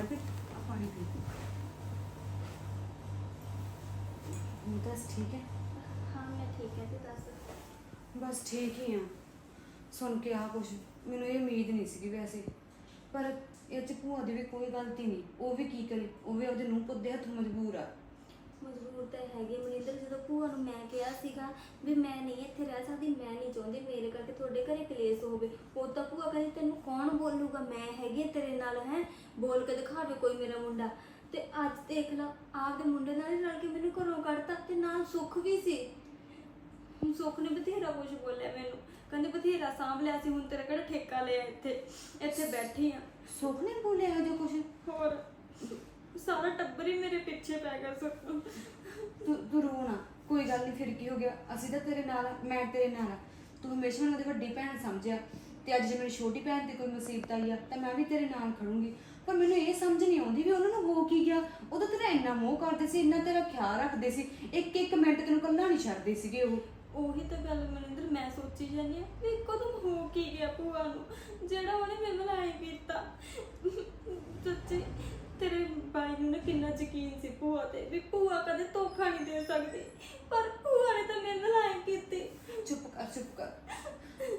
ਹਰਪ੍ਰੀਤ ਆ ਪਾਣੀ ਪੀ ਹੁਣ ਤਾਂ ਠੀਕ ਹੈ। ਹਾਂ ਮੈਂ ਠੀਕ ਹੈ ਤੇ ਦੱਸ। ਬਸ ਠੀਕ ਹੀ ਆ ਸੁਣ ਕੇ ਆ ਕੁਛ ਮੈਨੂੰ ਇਹ ਉਮੀਦ ਨਹੀਂ ਸੀਗੀ ਵੈਸੇ। ਪਰ ਇਹ ਚ ਭੂਆ ਦੀ ਵੀ ਕੋਈ ਗਲਤੀ ਨਹੀਂ। ਉਹ ਵੀ ਕੀ ਕਰੇ? ਉਹ ਵੀ ਉਹਦੇ ਨੂੰ ਪੁੱਦੇ ਹੱਥ ਮਜਬੂਰ ਆ। ਮਜਬੂਰ ਤਾਂ ਹੈਗੇ ਮਨਿੰਦਰ ਜਦੋਂ ਭੂਆ ਨੂੰ ਮੈਂ ਕਿਹਾ ਸੀਗਾ ਵੀ ਮੈਂ ਨਹੀਂ ਇੱਥੇ ਰਹਿ ਸਕਦੀ ਮੈਂ ਨਹੀਂ ਚਾਹੁੰਦੀ ਮੇਰੇ ਕਰਕੇ ਤੁਹਾਡੇ ਘਰੇ ਕਲੇਸ਼ ਹੋਵੇ ਉਹ ਤਾਂ ਭੂਆ ਕਹਿੰਦੀ ਤੈਨੂੰ ਕੌਣ ਬੋਲੂਗਾ? ਮੈਂ ਹੈਗੀ ਤੇਰੇ ਨਾਲ ਹੈ? ਬੋਲ ਕੇ ਦਿਖਾਵੇ ਕੋਈ ਮੇਰਾ ਮੁੰਡਾ। ਤੇ ਅੱਜ ਦੇਖ ਲਾ ਆਪਦੇ ਮੁੰਡੇ ਨਾਲ ਹੀ ਰਲ ਕੇ ਮੈਨੂੰ ਘਰੋਂ ਕੱਢਤਾ ਤੇ ਨਾਲ ਸੁੱਖ ਵੀ ਸੀ। ਹੁਣ ਸੁੱਖ ਨੇ ਬਥੇਰਾ ਕੁਝ ਬੋਲਿਆ ਮੈਨੂੰ। ਕਹਿੰਦੇ ਬਥੇਰਾ ਸਾਂਭ ਲਿਆ ਸੀ ਹੁਣ ਤੇਰਾ ਕਿਹੜਾ ਠੇਕਾ ਲਿਆ ਇੱਥੇ? ਇੱਥੇ ਬੈਠੀ ਆ। ਸੁਖ ਨੇ ਬੋਲਿਆ ਇਹੋ ਜਿਹਾ ਕੁਛ? ਹੋਰ? ਸਾਰਾ ਟੱਬਰ ਹੀ ਮੇਰੇ ਪਿੱਛੇ ਪੈ ਗਿਆ ਸੁੱਖ ਤੂੰ। ਤੂੰ ਰੋ ਨਾ ਕੋਈ ਗੱਲ ਨਹੀਂ ਫਿਰ ਕੀ ਹੋ ਗਿਆ? ਅਸੀਂ ਤਾਂ ਤੇਰੇ ਨਾਲ ਆ, ਮੈਂ ਤੇਰੇ ਨਾਲ ਆ। ਤੂੰ ਹਮੇਸ਼ਾ ਮੈਨੂੰ ਉਹਦੀ ਵੱਡੀ ਭੈਣ ਸਮਝਿਆ। ਤੇ ਅੱਜ ਜੇ ਮੇਰੀ ਛੋਟੀ ਭੈਣ ਤੇ ਕੋਈ ਮੁਸੀਬਤ ਆਈ ਆ ਤਾਂ ਮੈਂ ਵੀ ਤੇਰੇ ਨਾਲ ਖੜੂੰਗੀ। ਪਰ ਮੈਨੂੰ ਇਹ ਸਮਝ ਨਹੀਂ ਆਉਂਦੀ ਵੀ ਉਹਨਾਂ ਨੂੰ ਹੋ ਕੀ ਗਿਆ। ਉਹ ਤਾਂ ਤੇਰਾ ਇੰਨਾ ਮੋਹ ਕਰਦੇ ਸੀ ਇੰਨਾ ਤੇਰਾ ਖਿਆਲ ਰੱਖਦੇ ਸੀ। ਇੱਕ ਇੱਕ ਮਿੰਟ ਤੈਨੂੰ ਕੱਲਾ ਨਹੀਂ ਛੱਡਦੇ ਸੀਗੇ ਉਹ। ਉਹੀ ਤਾਂ ਗੱਲ ਮਨਿੰਦਰ ਮੈਂ ਸੋਚੀ ਜਾਂਦੀ ਆ ਵੀ ਕਦੋਂ ਹੋ ਕੀ ਗਿਆ ਭੂਆ ਨੂੰ। ਜਿਹੜਾ ਉਹਨੇ ਮੇਰੇ ਨਾਲ ਐ ਕੀਤਾ। ਸੱਚੀ। ਤੇਰੇ ਬਾਈ ਨੂੰ ਨਾ ਕਿੰਨਾ ਯਕੀਨ ਸੀ ਭੂਆ ਤੇ ਵੀ ਭੂਆ ਕਦੇ ਧੋਖਾ ਨਹੀਂ ਦੇ ਸਕਦੀ। ਪਰ ਭੂਆ ਨੇ ਤਾਂ ਮੇਰੇ ਨਾਲ ਐ ਕੀਤੀ। ਚੁੱਪ ਕਰ ਚੁੱਪ ਕਰ।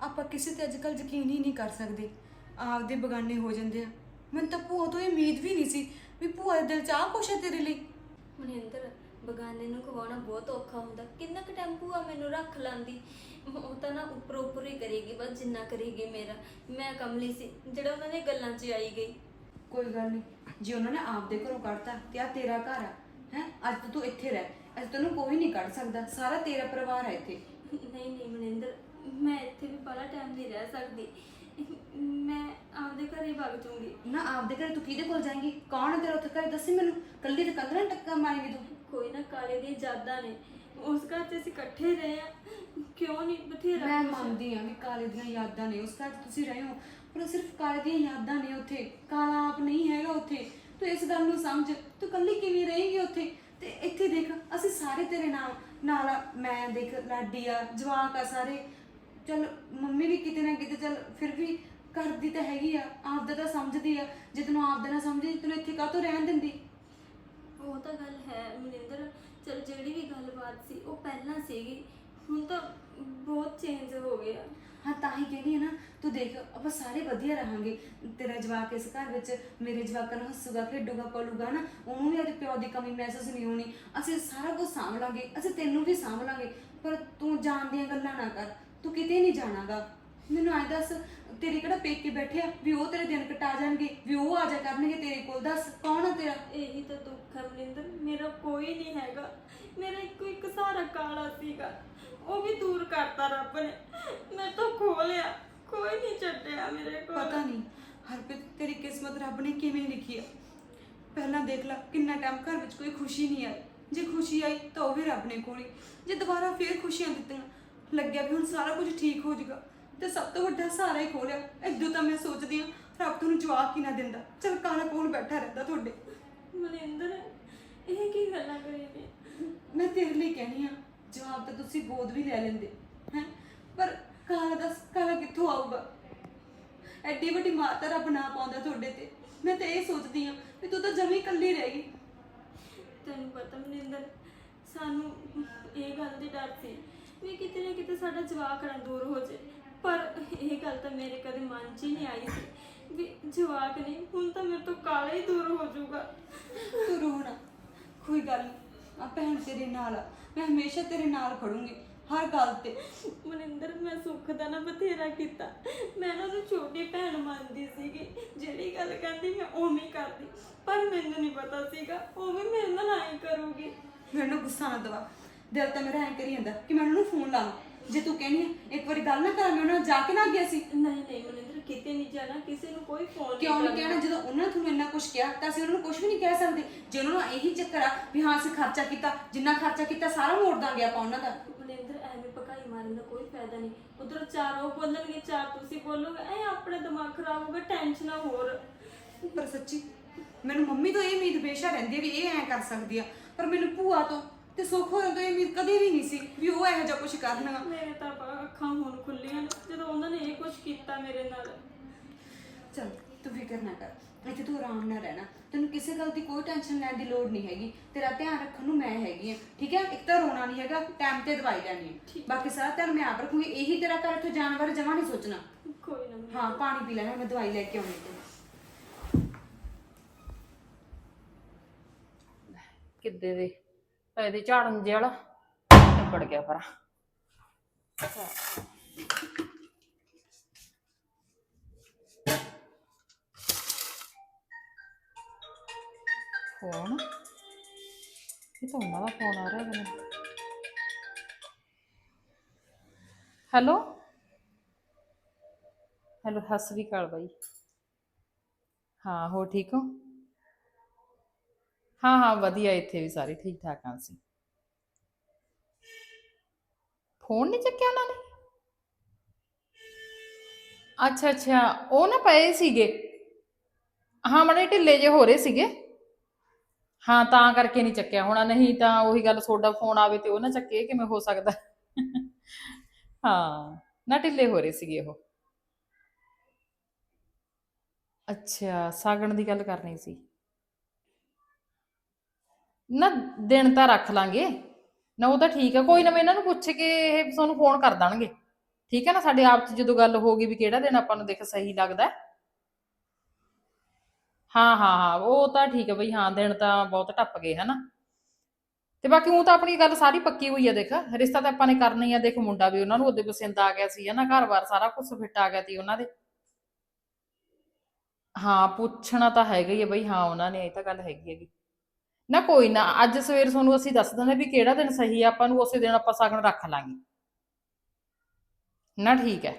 ਆਪਾਂ ਕਿਸੇ ਤੇ ਅੱਜਕੱਲ ਯਕੀਨ ਹੀ ਨਹੀਂ ਕਰ ਸਕਦੇ। ਆਪਦੇ ਬਗਾਨੇ ਹੋ ਜਾਂਦੇ ਆ। ਮੈਨੂੰ ਤਾਂ ਭੂਆ ਤੋਂ ਇਹ ਉਮੀਦ ਵੀ ਨਹੀਂ ਸੀ ਵੀ ਭੂਆ ਦੇ ਦਿਲ ਚ ਆ ਕੁਛ ਹੈ ਤੇਰੇ ਲਈ। ਮਨਿੰਦਰ ਬਗਾਨੇ ਨੂੰ ਖਵਾਉਣਾ ਬਹੁਤ ਔਖਾ ਹੁੰਦਾ। ਕਿੰਨਾ ਕੁ ਟਾਈਮ ਭੂਆ ਮੈਨੂੰ ਰੱਖ ਲਾਂਦੀ। ਉਹ ਤਾਂ ਨਾ ਉੱਪਰ ਉੱਪਰ ਹੀ ਕਰੇਗੀ ਬਸ ਜਿੰਨਾ ਕਰੇਗੀ ਮੇਰਾ। ਮੈਂ ਕਮਲੀ ਸੀ ਜਿਹੜਾ ਉਹਨਾਂ ਦੇ ਗੱਲਾਂ 'ਚ ਆਈ ਗਈ। ਕੋਈ ਗੱਲ ਨਹੀਂ। ਜੇ ਉਹਨਾਂ ਨੇ ਆਪਦੇ ਘਰੋਂ ਕੱਢਤਾ ਤੇ ਆ ਤੇਰਾ ਘਰ ਆ ਹੈ? ਅੱਜ ਤੋਂ ਤੂੰ ਇੱਥੇ ਰਹਿ। ਅੱਜ ਤੈਨੂੰ ਕੋਈ ਨਹੀਂ ਕੱਢ ਸਕਦਾ। ਸਾਰਾ ਤੇਰਾ ਪਰਿਵਾਰ ਹੈ ਇੱਥੇ। ਨਹੀਂ ਨਹੀਂ ਮਨਿੰਦਰ ਮੈਂ ਇੱਥੇ ਵੀ ਬੜਾ ਟਾਈਮ ਨਹੀਂ ਰਹਿ ਸਕਦੀ। ਮੈਂ ਆਪਦੇ ਘਰੇ ਵਗ ਜਾਊਂਗੀ। ਨਾ ਆਪਦੇ ਘਰੇ ਤੂੰ ਕਿਹਦੇ ਕੋਲ ਜਾਏਂਗੀ? ਕੌਣ ਹੈ ਤੇਰਾ ਉੱਥੇ ਘਰੇ? ਦੱਸੀ ਮੈਨੂੰ। ਕੱਲੀ ਤੇ ਕੰਦਰਾਂ ਟੱਕਾ ਮਾਰੇਂਗੀ ਤੂੰ। ਕੋਈ ਨਾ ਕਾਲੇ ਦੀਆਂ ਯਾਦਾਂ ਨੇ। ਉਸ ਘਰ 'ਚ ਅਸੀਂ ਇਕੱਠੇ ਰਹੇ ਆ ਕਿਉਂ ਨਹੀਂ? ਬਥੇਰਾ ਮੈਂ ਕੁਛ। ਮੰਨਦੀ ਆ ਵੀ ਕਾਲੇ ਦੀਆਂ ਯਾਦਾਂ ਨੇ। ਉਸ ਘਰ 'ਚ ਤੁਸੀਂ ਰਹੇ ਹੋ। ਪਰ ਉਹ ਸਿਰਫ ਕਾਲੇ ਦੀਆਂ ਯਾਦਾਂ ਨੇ ਉੱਥੇ। ਕਾਲਾ ਆਪ ਨਹੀਂ ਹੈਗਾ ਉੱਥੇ। ਤੂੰ ਇਸ ਗੱਲ ਨੂੰ ਸਮਝ। ਤੂੰ ਕੱਲੀ ਕਿਵੇਂ ਰਹੇਂਗੀ ਉੱਥੇ? ਤੇ ਇੱਥੇ ਦੇਖ ਅਸੀਂ ਸਾਰੇ ਤੇਰੇ ਨਾਲ ਨਾਲ ਆ। ਮੈਂ ਦੇਖ ਲਾਡੀ ਆ ਜਵਾਕ ਆ ਸਾਰੇ। ਚਲ ਮੰਮੀ ਵੀ ਕਿਤੇ ਨਾ ਕਿਤੇ ਚਲ ਫਿਰ ਵੀ ਕਰਦੀ ਤਾਂ ਹੈਗੀ ਆ। ਆਪਦਾ ਤਾਂ ਸਮਝਦੀ ਆ। ਜੇ ਤੈਨੂੰ ਆਪਦਾ ਨਾ ਸਮਝਦੀ ਤੈਨੂੰ ਇੱਥੇ ਕਾਹਤੋਂ ਰਹਿਣ ਦਿੰਦੀ? ਉਹ ਤਾਂ ਗੱਲ ਹੈ ਮਨਿੰਦਰ। ਚਲ ਜਿਹੜੀ ਵੀ ਗੱਲਬਾਤ ਸੀ ਉਹ ਪਹਿਲਾਂ ਸੀਗੀ। ਹੁਣ ਤਾਂ ਬਹੁਤ ਚੇਂਜ ਹੋ ਗਿਆ। ਹਾਂ ਤਾਂ ਹੀ ਕਹਿੰਦੀ ਆ ਨਾ ਤੂੰ ਦੇਖ, ਆਪਾਂ ਸਾਰੇ ਵਧੀਆ ਰਹਾਂਗੇ। ਤੇਰਾ ਜਵਾਕ ਇਸ ਘਰ ਵਿੱਚ ਮੇਰੇ ਜਵਾਕਾਂ ਨੂੰ ਹੱਸੂਗਾ, ਖੇਡੂਗਾ ਪਲੂਗਾ ਨਾ ਉਹਨੂੰ ਵੀ ਉਹਦੇ ਪਿਓ ਦੀ ਕਮੀ ਮਹਿਸੂਸ ਨਹੀਂ ਹੋਣੀ। ਅਸੀਂ ਸਾਰਾ ਕੁਝ ਸਾਂਭ ਲਾਂਗੇ ਅਸੀਂ ਤੈਨੂੰ ਵੀ ਸਾਂਭ ਲਾਂਗੇ ਪਰ ਤੂੰ ਜਾਣ ਦੀਆਂ ਗੱਲਾਂ ਨਾ ਕਰ। ਤੂੰ ਕਿਤੇ ਨਹੀਂ ਜਾਣਾਗਾ। ਮੈਨੂੰ ਐਂ ਦੱਸ, ਤੇਰੇ ਕਿਹੜਾ ਪੇਕੇ ਬੈਠੇ ਆ? ਵੀ ਉਹ ਤੇਰੇ ਦਿਨ ਕਟਾ ਜਾਣਗੇ, ਵੀ ਉਹ ਆ ਜਾ ਕਰਨਗੇ ਤੇਰੇ ਕੋਲ। ਦੱਸ, ਕੌਣ ਆ ਤੇਰਾ? ਇਹੀ ਤਾਂ ਦੁੱਖ ਹੈ ਮਨਿੰਦਰ। ਮੇਰਾ ਕੋਈ ਨਹੀਂ ਹੈਗਾ। ਮੇਰਾ ਇੱਕੋ ਇੱਕ ਸਹਾਰਾ ਕਾਲਾ ਸੀਗਾ। ਉਹ ਵੀ ਦੂਰ ਕਰਤਾ ਰੱਬ ਨੇ। ਮੈਂ ਤਾਂ ਖੋ ਲਿਆ। ਕੋਈ ਨਹੀਂ ਛੱਡਿਆ ਮੇਰੇ ਕੋਲ। ਪਤਾ ਨਹੀਂ ਹਰਪ੍ਰੀਤ ਤੇਰੀ ਕਿਸਮਤ ਰੱਬ ਨੇ ਕਿਵੇਂ ਲਿਖੀ ਆ? ਪਹਿਲਾਂ ਦੇਖ ਲੈ ਕਿੰਨਾ ਟਾਈਮ ਘਰ ਵਿੱਚ ਕੋਈ ਖੁਸ਼ੀ ਨਹੀਂ ਆਈ। ਜੇ ਖੁਸ਼ੀ ਆਈ ਤਾਂ ਉਹ ਵੀ ਰੱਬ ਨੇ ਕੋਲੀ ਜੇ ਦੁਬਾਰਾ ਫੇਰ ਖੁਸ਼ੀਆਂ ਦਿੱਤੀਆਂ ਲੱਗਿਆ ਵੀ ਹੁਣ ਸਾਰਾ ਕੁਝ ਠੀਕ ਹੋ ਜਾਊਗਾ। ਤੇ ਸਭ ਤੋਂ ਵੱਡਾ ਸਹਾਰਾ ਹੀ ਖੋਲਿਆ ਇਦੋਂ ਤਾਂ ਮੈਂ ਸੋਚਦੀ ਆ ਰੱਬ ਤੁਹਾਨੂੰ ਜਵਾਬ ਹੀ ਨਾ ਦਿੰਦਾ। ਚਲ ਕਾਲਾ ਕੋਲ ਬੈਠਾ ਰਹਿੰਦਾ ਤੁਹਾਡੇ। ਮਨਿੰਦਰ ਇਹ ਕੀ ਗੱਲਾਂ ਕਰੀ ਨੇ ਮੈਂ ਤੇਰੇ ਲਈ ਕਹਿਣੀ ਆ ਜਵਾਬ ਤਾਂ ਤੁਸੀਂ ਗੋਦ ਵੀ ਲੈ ਲੈਂਦੇ ਹੈ? ਪਰ ਕਾਲਾ ਦਾ ਕਾਲਾ ਕਿੱਥੋਂ ਆਊਗਾ? ਐਡੀ ਵੱਡੀ ਮਾਤਾ ਰੱਬ ਨਾ ਪਾਉਂਦਾ ਤੁਹਾਡੇ ਤੇ। ਮੈਂ ਤਾਂ ਇਹ ਸੋਚਦੀ ਆ ਵੀ ਤੂੰ ਤਾਂ ਜਮੀ ਇਕੱਲੀ ਰਹਿ ਗਈ। ਤੈਨੂੰ ਪਤਾ ਮਨਿੰਦਰ ਸਾਨੂੰ ਇਹ ਗੱਲ ਦੀ ਡਰ ਸੀ ਵੀ ਕਿਤੇ ਨਾ ਕਿਤੇ ਸਾਡਾ ਜਵਾਕ ਨਾ ਦੂਰ ਹੋ ਜਾਏ। ਪਰ ਇਹ ਗੱਲ ਤਾਂ ਮੇਰੇ ਕਦੇ ਮਨ 'ਚ ਹੀ ਨਹੀਂ ਆਈ ਸੀ ਵੀ ਜਵਾਕ ਨਹੀਂ ਹੁਣ ਤਾਂ ਮੇਰੇ ਤੋਂ ਕਾਲਾ ਹੀ ਦੂਰ ਹੋ ਜਾਊਗਾ। ਤੂੰ ਰੋਣਾ ਕੋਈ ਗੱਲ ਆ ਭੈਣ ਤੇਰੇ ਨਾਲ ਆ ਮੈਂ ਹਮੇਸ਼ਾ ਤੇਰੇ ਨਾਲ ਖੜੂੰਗੀ। ਹਰ ਗੱਲ ਤੇ। ਮਨਿੰਦਰ ਮੈਂ ਸੁੱਖ ਦਾ ਨਾ ਬਥੇਰਾ ਕੀਤਾ। ਮੈਂ ਨਾ ਉਹਨੂੰ ਛੋਟੀ ਭੈਣ ਮੰਨਦੀ ਸੀਗੀ। ਜਿਹੜੀ ਗੱਲ ਕਹਿੰਦੀ ਮੈਂ ਉਵੇਂ ਹੀ ਕਰਦੀ। ਪਰ ਮੈਨੂੰ ਨਹੀਂ ਪਤਾ ਸੀਗਾ ਉਹ ਵੀ ਮੇਰੇ ਨਾਲ ਆਈ ਕਰੂਗੀ। ਮੈਨੂੰ ਗੁੱਸਾ ਨਾ ਦਵਾ। ਦਿਲ ਤਾਂ ਮੇਰਾ ਐਂ ਕਰੀ ਜਾਂਦਾ ਕਿ ਮੈਂ ਉਹਨਾਂ ਨੂੰ ਫੋਨ ਲਾਵਾਂ। ਜੇ ਤੂੰ ਕਹਿਣੀ ਇੱਕ ਵਾਰੀ ਗੱਲ ਨਾ ਕਰਾਂ ਮੈਂ ਉਹਨਾਂ ਨਾਲ ਜਾ ਕੇ ਨਾ ਗਿਆ ਸੀ। ਨਹੀਂ ਨਹੀਂ ਮਨਿੰਦਰ ਕਿਤੇ ਨਹੀਂ ਜਾਣਾ ਕਿਸੇ ਨੂੰ ਕੋਈ ਫੋਨ ਕਿਉਂ ਨਹੀਂ। ਕਹਿਣਾ? ਜਦੋਂ ਉਹਨਾਂ ਨੇ ਤੁਹਾਨੂੰ ਇੰਨਾ ਕੁਝ ਕਿਹਾ ਤਾਂ ਅਸੀਂ ਉਹਨਾਂ ਨੂੰ ਕੁਝ ਵੀ ਨਹੀਂ ਕਹਿ ਸਕਦੇ। ਜੇ ਉਹਨਾਂ ਨੂੰ ਇਹੀ ਚੱਕਰ ਆ ਵੀ ਹਾਂ ਅਸੀਂ ਖਰਚਾ ਕੀਤਾ ਜਿੰਨਾ ਖਰਚਾ ਕੀਤਾ ਸਾਰਾ ਮੋੜ ਦਾਂਗੇ ਆਪਾਂ ਉਹਨਾਂ ਦਾ। ਮਨਿੰਦਰ ਐਵੇਂ ਪਕਾਈ ਮਾਰਨ ਦਾ ਕੋਈ ਫਾਇਦਾ ਨਹੀਂ। ਉਧਰ ਚਾਰ ਉਹ ਬੋਲਣਗੇ ਚਾਰ ਤੁਸੀਂ ਬੋਲੋਗੇ ਐ ਆਪਣਾ ਦਿਮਾਗ ਖਰਾਬ ਹੋਗਾ ਟੈਨਸ਼ਨਾਂ ਹੋਰ। ਪਰ ਸੱਚੀ ਮੈਨੂੰ ਮੰਮੀ ਤੋਂ ਇਹ ਉਮੀਦ ਹਮੇਸ਼ਾ ਰਹਿੰਦੀ ਹੈ ਵੀ ਇਹ ਐਂ ਕਰ ਸਕਦੀ ਆ। ਪਰ ਮੈਨੂੰ ਭੂਆ ਤੋਂ ਤੇ ਸੁੱਖ ਹੋਰਾਂ ਤੋਂ ਇਹ ਉਮੀਦ ਕਦੇ ਵੀ ਨਹੀਂ ਸੀ ਵੀ ਉਹ ਇਹੋ ਜਿਹਾ ਕੁਝ ਕਰਨਗਾ। ਮੇਰੇ ਤਾਂ ਬ- ਅੱਖਾਂ ਹੁਣ ਖੁੱਲੀਆਂ ਨੇ। ਜਦੋਂ ਉਹਨਾਂ ਨੇ ਇਹ ਕੁਝ ਕੀਤਾ ਮੇਰੇ ਨਾਲ। ਚਲ ਤੂੰ ਫਿਕਰ ਨਾ ਕਰ। ਇੱਥੇ ਤੂੰ ਆਰਾਮ ਨਾਲ ਰਹਿਣਾ ਤੈਨੂੰ ਕਿਸੇ ਗੱਲ ਦੀ ਕੋਈ ਟੈਨਸ਼ਨ ਲੈਣ ਦੀ ਲੋੜ ਨਹੀਂ ਹੈਗੀ। ਤੇਰਾ ਧਿਆਨ ਰੱਖਣ ਨੂੰ ਮੈਂ ਹੈਗੀ ਆ ਠੀਕ ਹੈ? ਇੱਕ ਤਾਂ ਰੋਣਾ ਨਹੀਂ ਹੈਗਾ ਟਾਈਮ ਤੇ ਦਵਾਈ ਲੈਣੀ ਹੈ। ਬਾਕੀ ਸਾਰਾ ਧਿਆਨ ਮੈਂ ਆਪ ਰੱਖੂੰਗੀ ਇਹੀ ਤੇਰਾ ਘਰ ਇੱਥੇ ਜਾਣ ਬਾਰੇ ਜਮਾ ਨਹੀਂ ਸੋਚਣਾ। ਕੋਈ ਨਾ। ਹਾਂ ਪਾਣੀ ਪੀ ਲੈਣਾ ਮੈਂ ਦਵਾਈ ਲੈ ਕੇ ਆਉਣੀ ਤੇ ਕਿੱਦੇ ਦੇ? ਇਹਦੇ ਝਾੜਨ ਜਿਹੇ ਵਾਲਾ। ਨਿਬੜ ਗਿਆ ਪਰ। ਫੋਨ ਇਹ ਤਾਂ ਉਹਨਾਂ ਦਾ ਫੋਨ ਆ ਰਿਹਾ ਮੈਨੂੰ ਹੈਲੋ ਹੈਲੋ ਸਤਿ ਸ੍ਰੀ ਅਕਾਲ ਬਾਈ ਹਾਂ ਹੋ ਠੀਕ ਹੋ ਹਾਂ ਹਾਂ ਵਧੀਆ ਇੱਥੇ ਵੀ ਸਾਰੇ ਠੀਕ ਠਾਕ ਆ ਅਸੀਂ ਫੋਨ ਨਹੀਂ ਚੱਕਿਆ ਉਹਨਾਂ ਨੇ ਅੱਛਾ ਅੱਛਾ ਉਹ ਨਾ ਪਏ ਸੀਗੇ ਹਾਂ ਮੜੇ ਢਿੱਲੇ ਜੇ ਹੋ ਰਹੇ ਸੀਗੇ ਹਾਂ, ਤਾਂ ਕਰਕੇ ਨਹੀਂ ਚੱਕਿਆ ਹੋਣਾ। ਨਹੀਂ ਤਾਂ ਉਹੀ ਗੱਲ ਤੁਹਾਡਾ ਫੋਨ ਆਵੇ ਤੇ ਉਹ ਨਾ ਚੱਕੇ ਕਿਵੇਂ ਹੋ ਸਕਦਾ? ਹਾਂ, ਨਾ ਢਿੱਲੇ ਹੋ ਰਹੇ ਸੀਗੇ ਉਹ। ਅੱਛਾ, ਸਾਗਣ ਦੀ ਗੱਲ ਕਰਨੀ ਸੀ। ਨਾ, ਦਿਨ ਤਾਂ ਰੱਖ ਲਾਂਗੇ। ਨਾ, ਉਹ ਤਾਂ ਠੀਕ ਆ। ਕੋਈ ਨਾ, ਮੈਂ ਇਹਨਾਂ ਨੂੰ ਪੁੱਛ ਕੇ ਇਹ ਤੁਹਾਨੂੰ ਫੋਨ ਕਰ ਦੇਣਗੇ। ਠੀਕ ਹੈ ਨਾ, ਸਾਡੇ ਆਪ ਚ ਜਦੋਂ ਗੱਲ ਹੋਗੀ ਵੀ ਕਿਹੜਾ ਦਿਨ ਆਪਾਂ ਨੂੰ ਦੇਖ ਸਹੀ ਲੱਗਦਾ। ਹਾਂ ਹਾਂ ਹਾਂ, ਉਹ ਤਾਂ ਠੀਕ ਹੈ ਬਈ, ਹਾਂ, ਦਿਨ ਤਾਂ ਬਹੁਤ ਟੱਪ ਗਏ, ਹਨਾ। ਤੇ ਬਾਕੀ ਉਹ ਤਾਂ ਆਪਣੀ ਗੱਲ ਸਾਰੀ ਪੱਕੀ ਹੋਈ ਆ, ਦੇਖ। ਰਿਸ਼ਤਾ ਤਾਂ ਆਪਾਂ ਨੇ ਕਰਨਾ ਹੀ ਆ, ਦੇਖ, ਮੁੰਡਾ ਵੀ ਉਹਨਾਂ ਨੂੰ ਉਹਦੇ ਪਸੰਦ ਆ ਗਿਆ ਸੀ, ਹਨਾ, ਘਰ-ਬਾਰ ਸਾਰਾ ਕੁਝ ਫਿੱਟ ਆ ਗਿਆ ਸੀ ਉਹਨਾਂ ਦੇ। ਹਾਂ, ਪੁੱਛਣਾ ਤਾਂ ਹੈਗਾ ਹੀ ਆ ਬਈ, ਹਾਂ, ਉਹਨਾਂ ਨੇ, ਇਹ ਤਾਂ ਗੱਲ ਹੈਗੀ ਹੈਗੀ। ਨਾ, ਕੋਈ ਨਾ, ਅੱਜ ਸਵੇਰ ਤੁਹਾਨੂੰ ਅਸੀਂ ਦੱਸ ਦਿੰਦੇ ਵੀ ਕਿਹੜਾ ਦਿਨ ਸਹੀ ਆ, ਆਪਾਂ ਨੂੰ ਉਸੇ ਦਿਨ ਆਪਾਂ ਸ਼ਗਨ ਰੱਖ ਲਾਂਗੇ। ਨਾ, ਠੀਕ ਹੈ।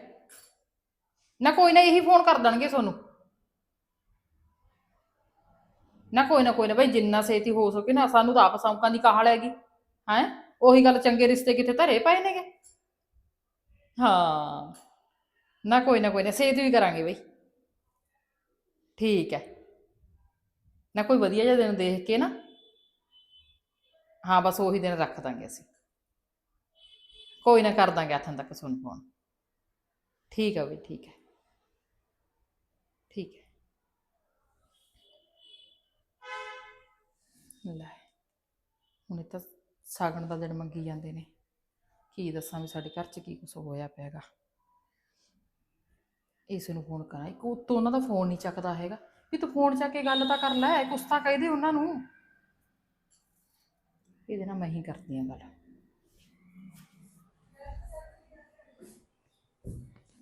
ਨਾ, ਕੋਈ ਨਾ, ਇਹੀ ਫੋਨ ਕਰ ਦੇਣਗੇ ਤੁਹਾਨੂੰ। ਨਾ ਕੋਈ ਨਾ ਕੋਈ ਨਾ ਭਾਈ ਜਿੰਨਾ ਛੇਤੀ ਹੋ ਸਕੇ ਨਾ ਸਾਨੂੰ ਤਾਂ ਆਪ ਸੌਂਕਾਂ ਦੀ ਕਾਹਲ ਹੈਗੀ। ਹੈ? ਉਹੀ ਗੱਲ ਚੰਗੇ ਰਿਸ਼ਤੇ ਕਿੱਥੇ ਧਰੇ ਪਏ ਨੇਗੇ। ਹਾਂ। ਨਾ ਕੋਈ ਨਾ ਕੋਈ ਨਾ ਛੇਤੀ ਵੀ ਕਰਾਂਗੇ ਬਈ। ਠੀਕ ਹੈ। ਨਾ ਕੋਈ ਵਧੀਆ ਜਿਹਾ ਦਿਨ ਦੇਖ ਕੇ ਨਾ। ਹਾਂ, ਬਸ ਉਹੀ ਦਿਨ ਰੱਖ ਦਾਂਗੇ ਅਸੀਂ। ਕੋਈ ਨਾ ਕਰ ਦਾਂਗੇ ਹੱਥਾਂ ਤੱਕ ਸੁਣ ਫੋਨ ਠੀਕ ਹੈ ਬਈ, ਠੀਕ ਹੈ। ਠੀਕ ਹੈ। ਲੈ ਹੁਣ ਇਹ ਤਾਂ ਸਾਗਣ ਦਾ ਦਿਨ ਮੰਗੀ ਜਾਂਦੇ ਨੇ। ਕੀ ਦੱਸਾਂ ਵੀ ਸਾਡੇ ਘਰ 'ਚ ਕੀ ਕੁਛ ਹੋਇਆ ਪਿਆਗਾ। ਇਸ ਨੂੰ ਫੋਨ ਕਰਾਂ। ਇੱਕ ਉੱਤੋਂ ਉਹਨਾਂ ਦਾ ਫੋਨ ਨਹੀਂ ਚੱਕਦਾ ਹੈਗਾ। ਵੀ ਤੂੰ ਫੋਨ ਚੱਕ ਕੇ ਗੱਲ ਤਾਂ ਕਰ ਲੈ ਕੁਛ ਤਾਂ ਕਹਿ ਦੇ ਉਹਨਾਂ ਨੂੰ। ਇਹਦੇ ਨਾਲ ਮੈਂ ਹੀ ਕਰਦੀ ਆ ਗੱਲ।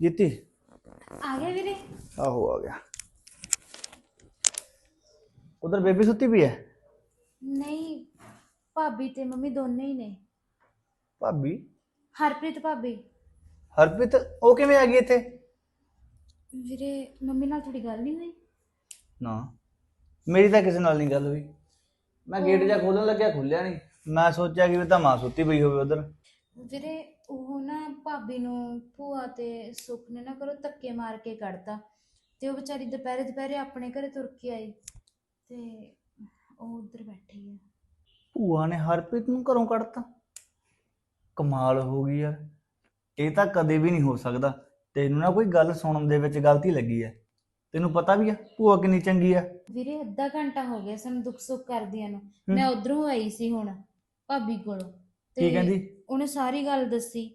ਜੀਤੀ। ਆ ਗਿਆ ਵੀਰੇ। ਆਹੋ ਆ ਗਿਆ। ਉਧਰ ਬੇਬੀ ਸੁੱਤੀ ਪਈ ਹੈ? ਨਹੀਂ ਭਾਬੀ ਤੇ ਮੰਮੀ ਦੋਨੇ ਹੀ ਨੇ। ਭਾਬੀ? ਹਰਪ੍ਰੀਤ ਭਾਬੀ। ਹਰਪ੍ਰੀਤ ਉਹ ਕਿਵੇਂ ਆ ਗਈ ਇੱਥੇ? ਵੀਰੇ ਮੰਮੀ ਨਾਲ ਥੋੜੀ ਗੱਲ ਨਹੀਂ ਹੋਈ? ਨਾ। ਮੇਰੀ ਤਾਂ ਕਿਸੇ ਨਾਲ ਨਹੀਂ ਗੱਲ ਹੋਈ। ਮੈਂ ਗੇਟ ਜਾ ਖੋਲਣ ਲੱਗਿਆ ਖੁੱਲਿਆ ਨਹੀਂ। ਮੈਂ ਸੋਚਿਆ ਕਿ ਤਾਂ ਮਾਂ ਸੁੱਤੀ ਪਈ ਹੋਵੇ ਉਧਰ। ਵੀਰੇ ਉਹ ਨਾ ਭਾਬੀ ਨੂੰ ਭੂਆ ਤੇ ਸੁੱਖ ਨੇ ਨਾ ਕਰੋ ਧੱਕੇ ਮਾਰ ਕੇ ਕੱਢਤਾ। ਤੇ ਉਹ ਵਿਚਾਰੀ ਦੁਪਹਿਰੇ ਦੁਪਹਿਰੇ ਆਪਣੇ ਘਰੇ ਤੁਰ ਕੇ ਆਈ। ਤੇ ਉਹ ਉਧਰ ਬੈਠੀ ਹੈ ਭੂਆ ਨੇ ਹਰਪ੍ਰੀਤ ਨੂੰ ਘਰੋਂ ਕੱਢਤਾ। ਕਮਾਲ ਹੋ ਗਈ ਯਾਰ। ਇਹ ਤਾਂ ਕਦੇ ਵੀ ਨਹੀਂ ਹੋ ਸਕਦਾ। ਤੈਨੂੰ ਨਾ ਕੋਈ ਗੱਲ ਸੁਣਨ ਦੇ ਵਿੱਚ ਗਲਤੀ ਲੱਗੀ ਹੈ ਤੈਨੂੰ ਪਤਾ ਵੀ ਆ ਭੂਆ ਕਿੰਨੀ ਚੰਗੀ ਆ। ਵੀਰੇ ਅੱਧਾ ਘੰਟਾ ਹੋ ਗਿਆ ਸਾਨੂੰ ਦੁੱਖ ਸੁੱਖ ਕਰਦਿਆਂ ਨੂੰ। ਮੈਂ ਉਧਰੋਂ ਆਈ ਸੀ ਹੁਣ ਭਾਬੀ ਕੋਲੋਂ। ਕੀ ਕਹਿੰਦੀ? ਉਹਨੇ ਸਾਰੀ ਗੱਲ ਦੱਸੀ।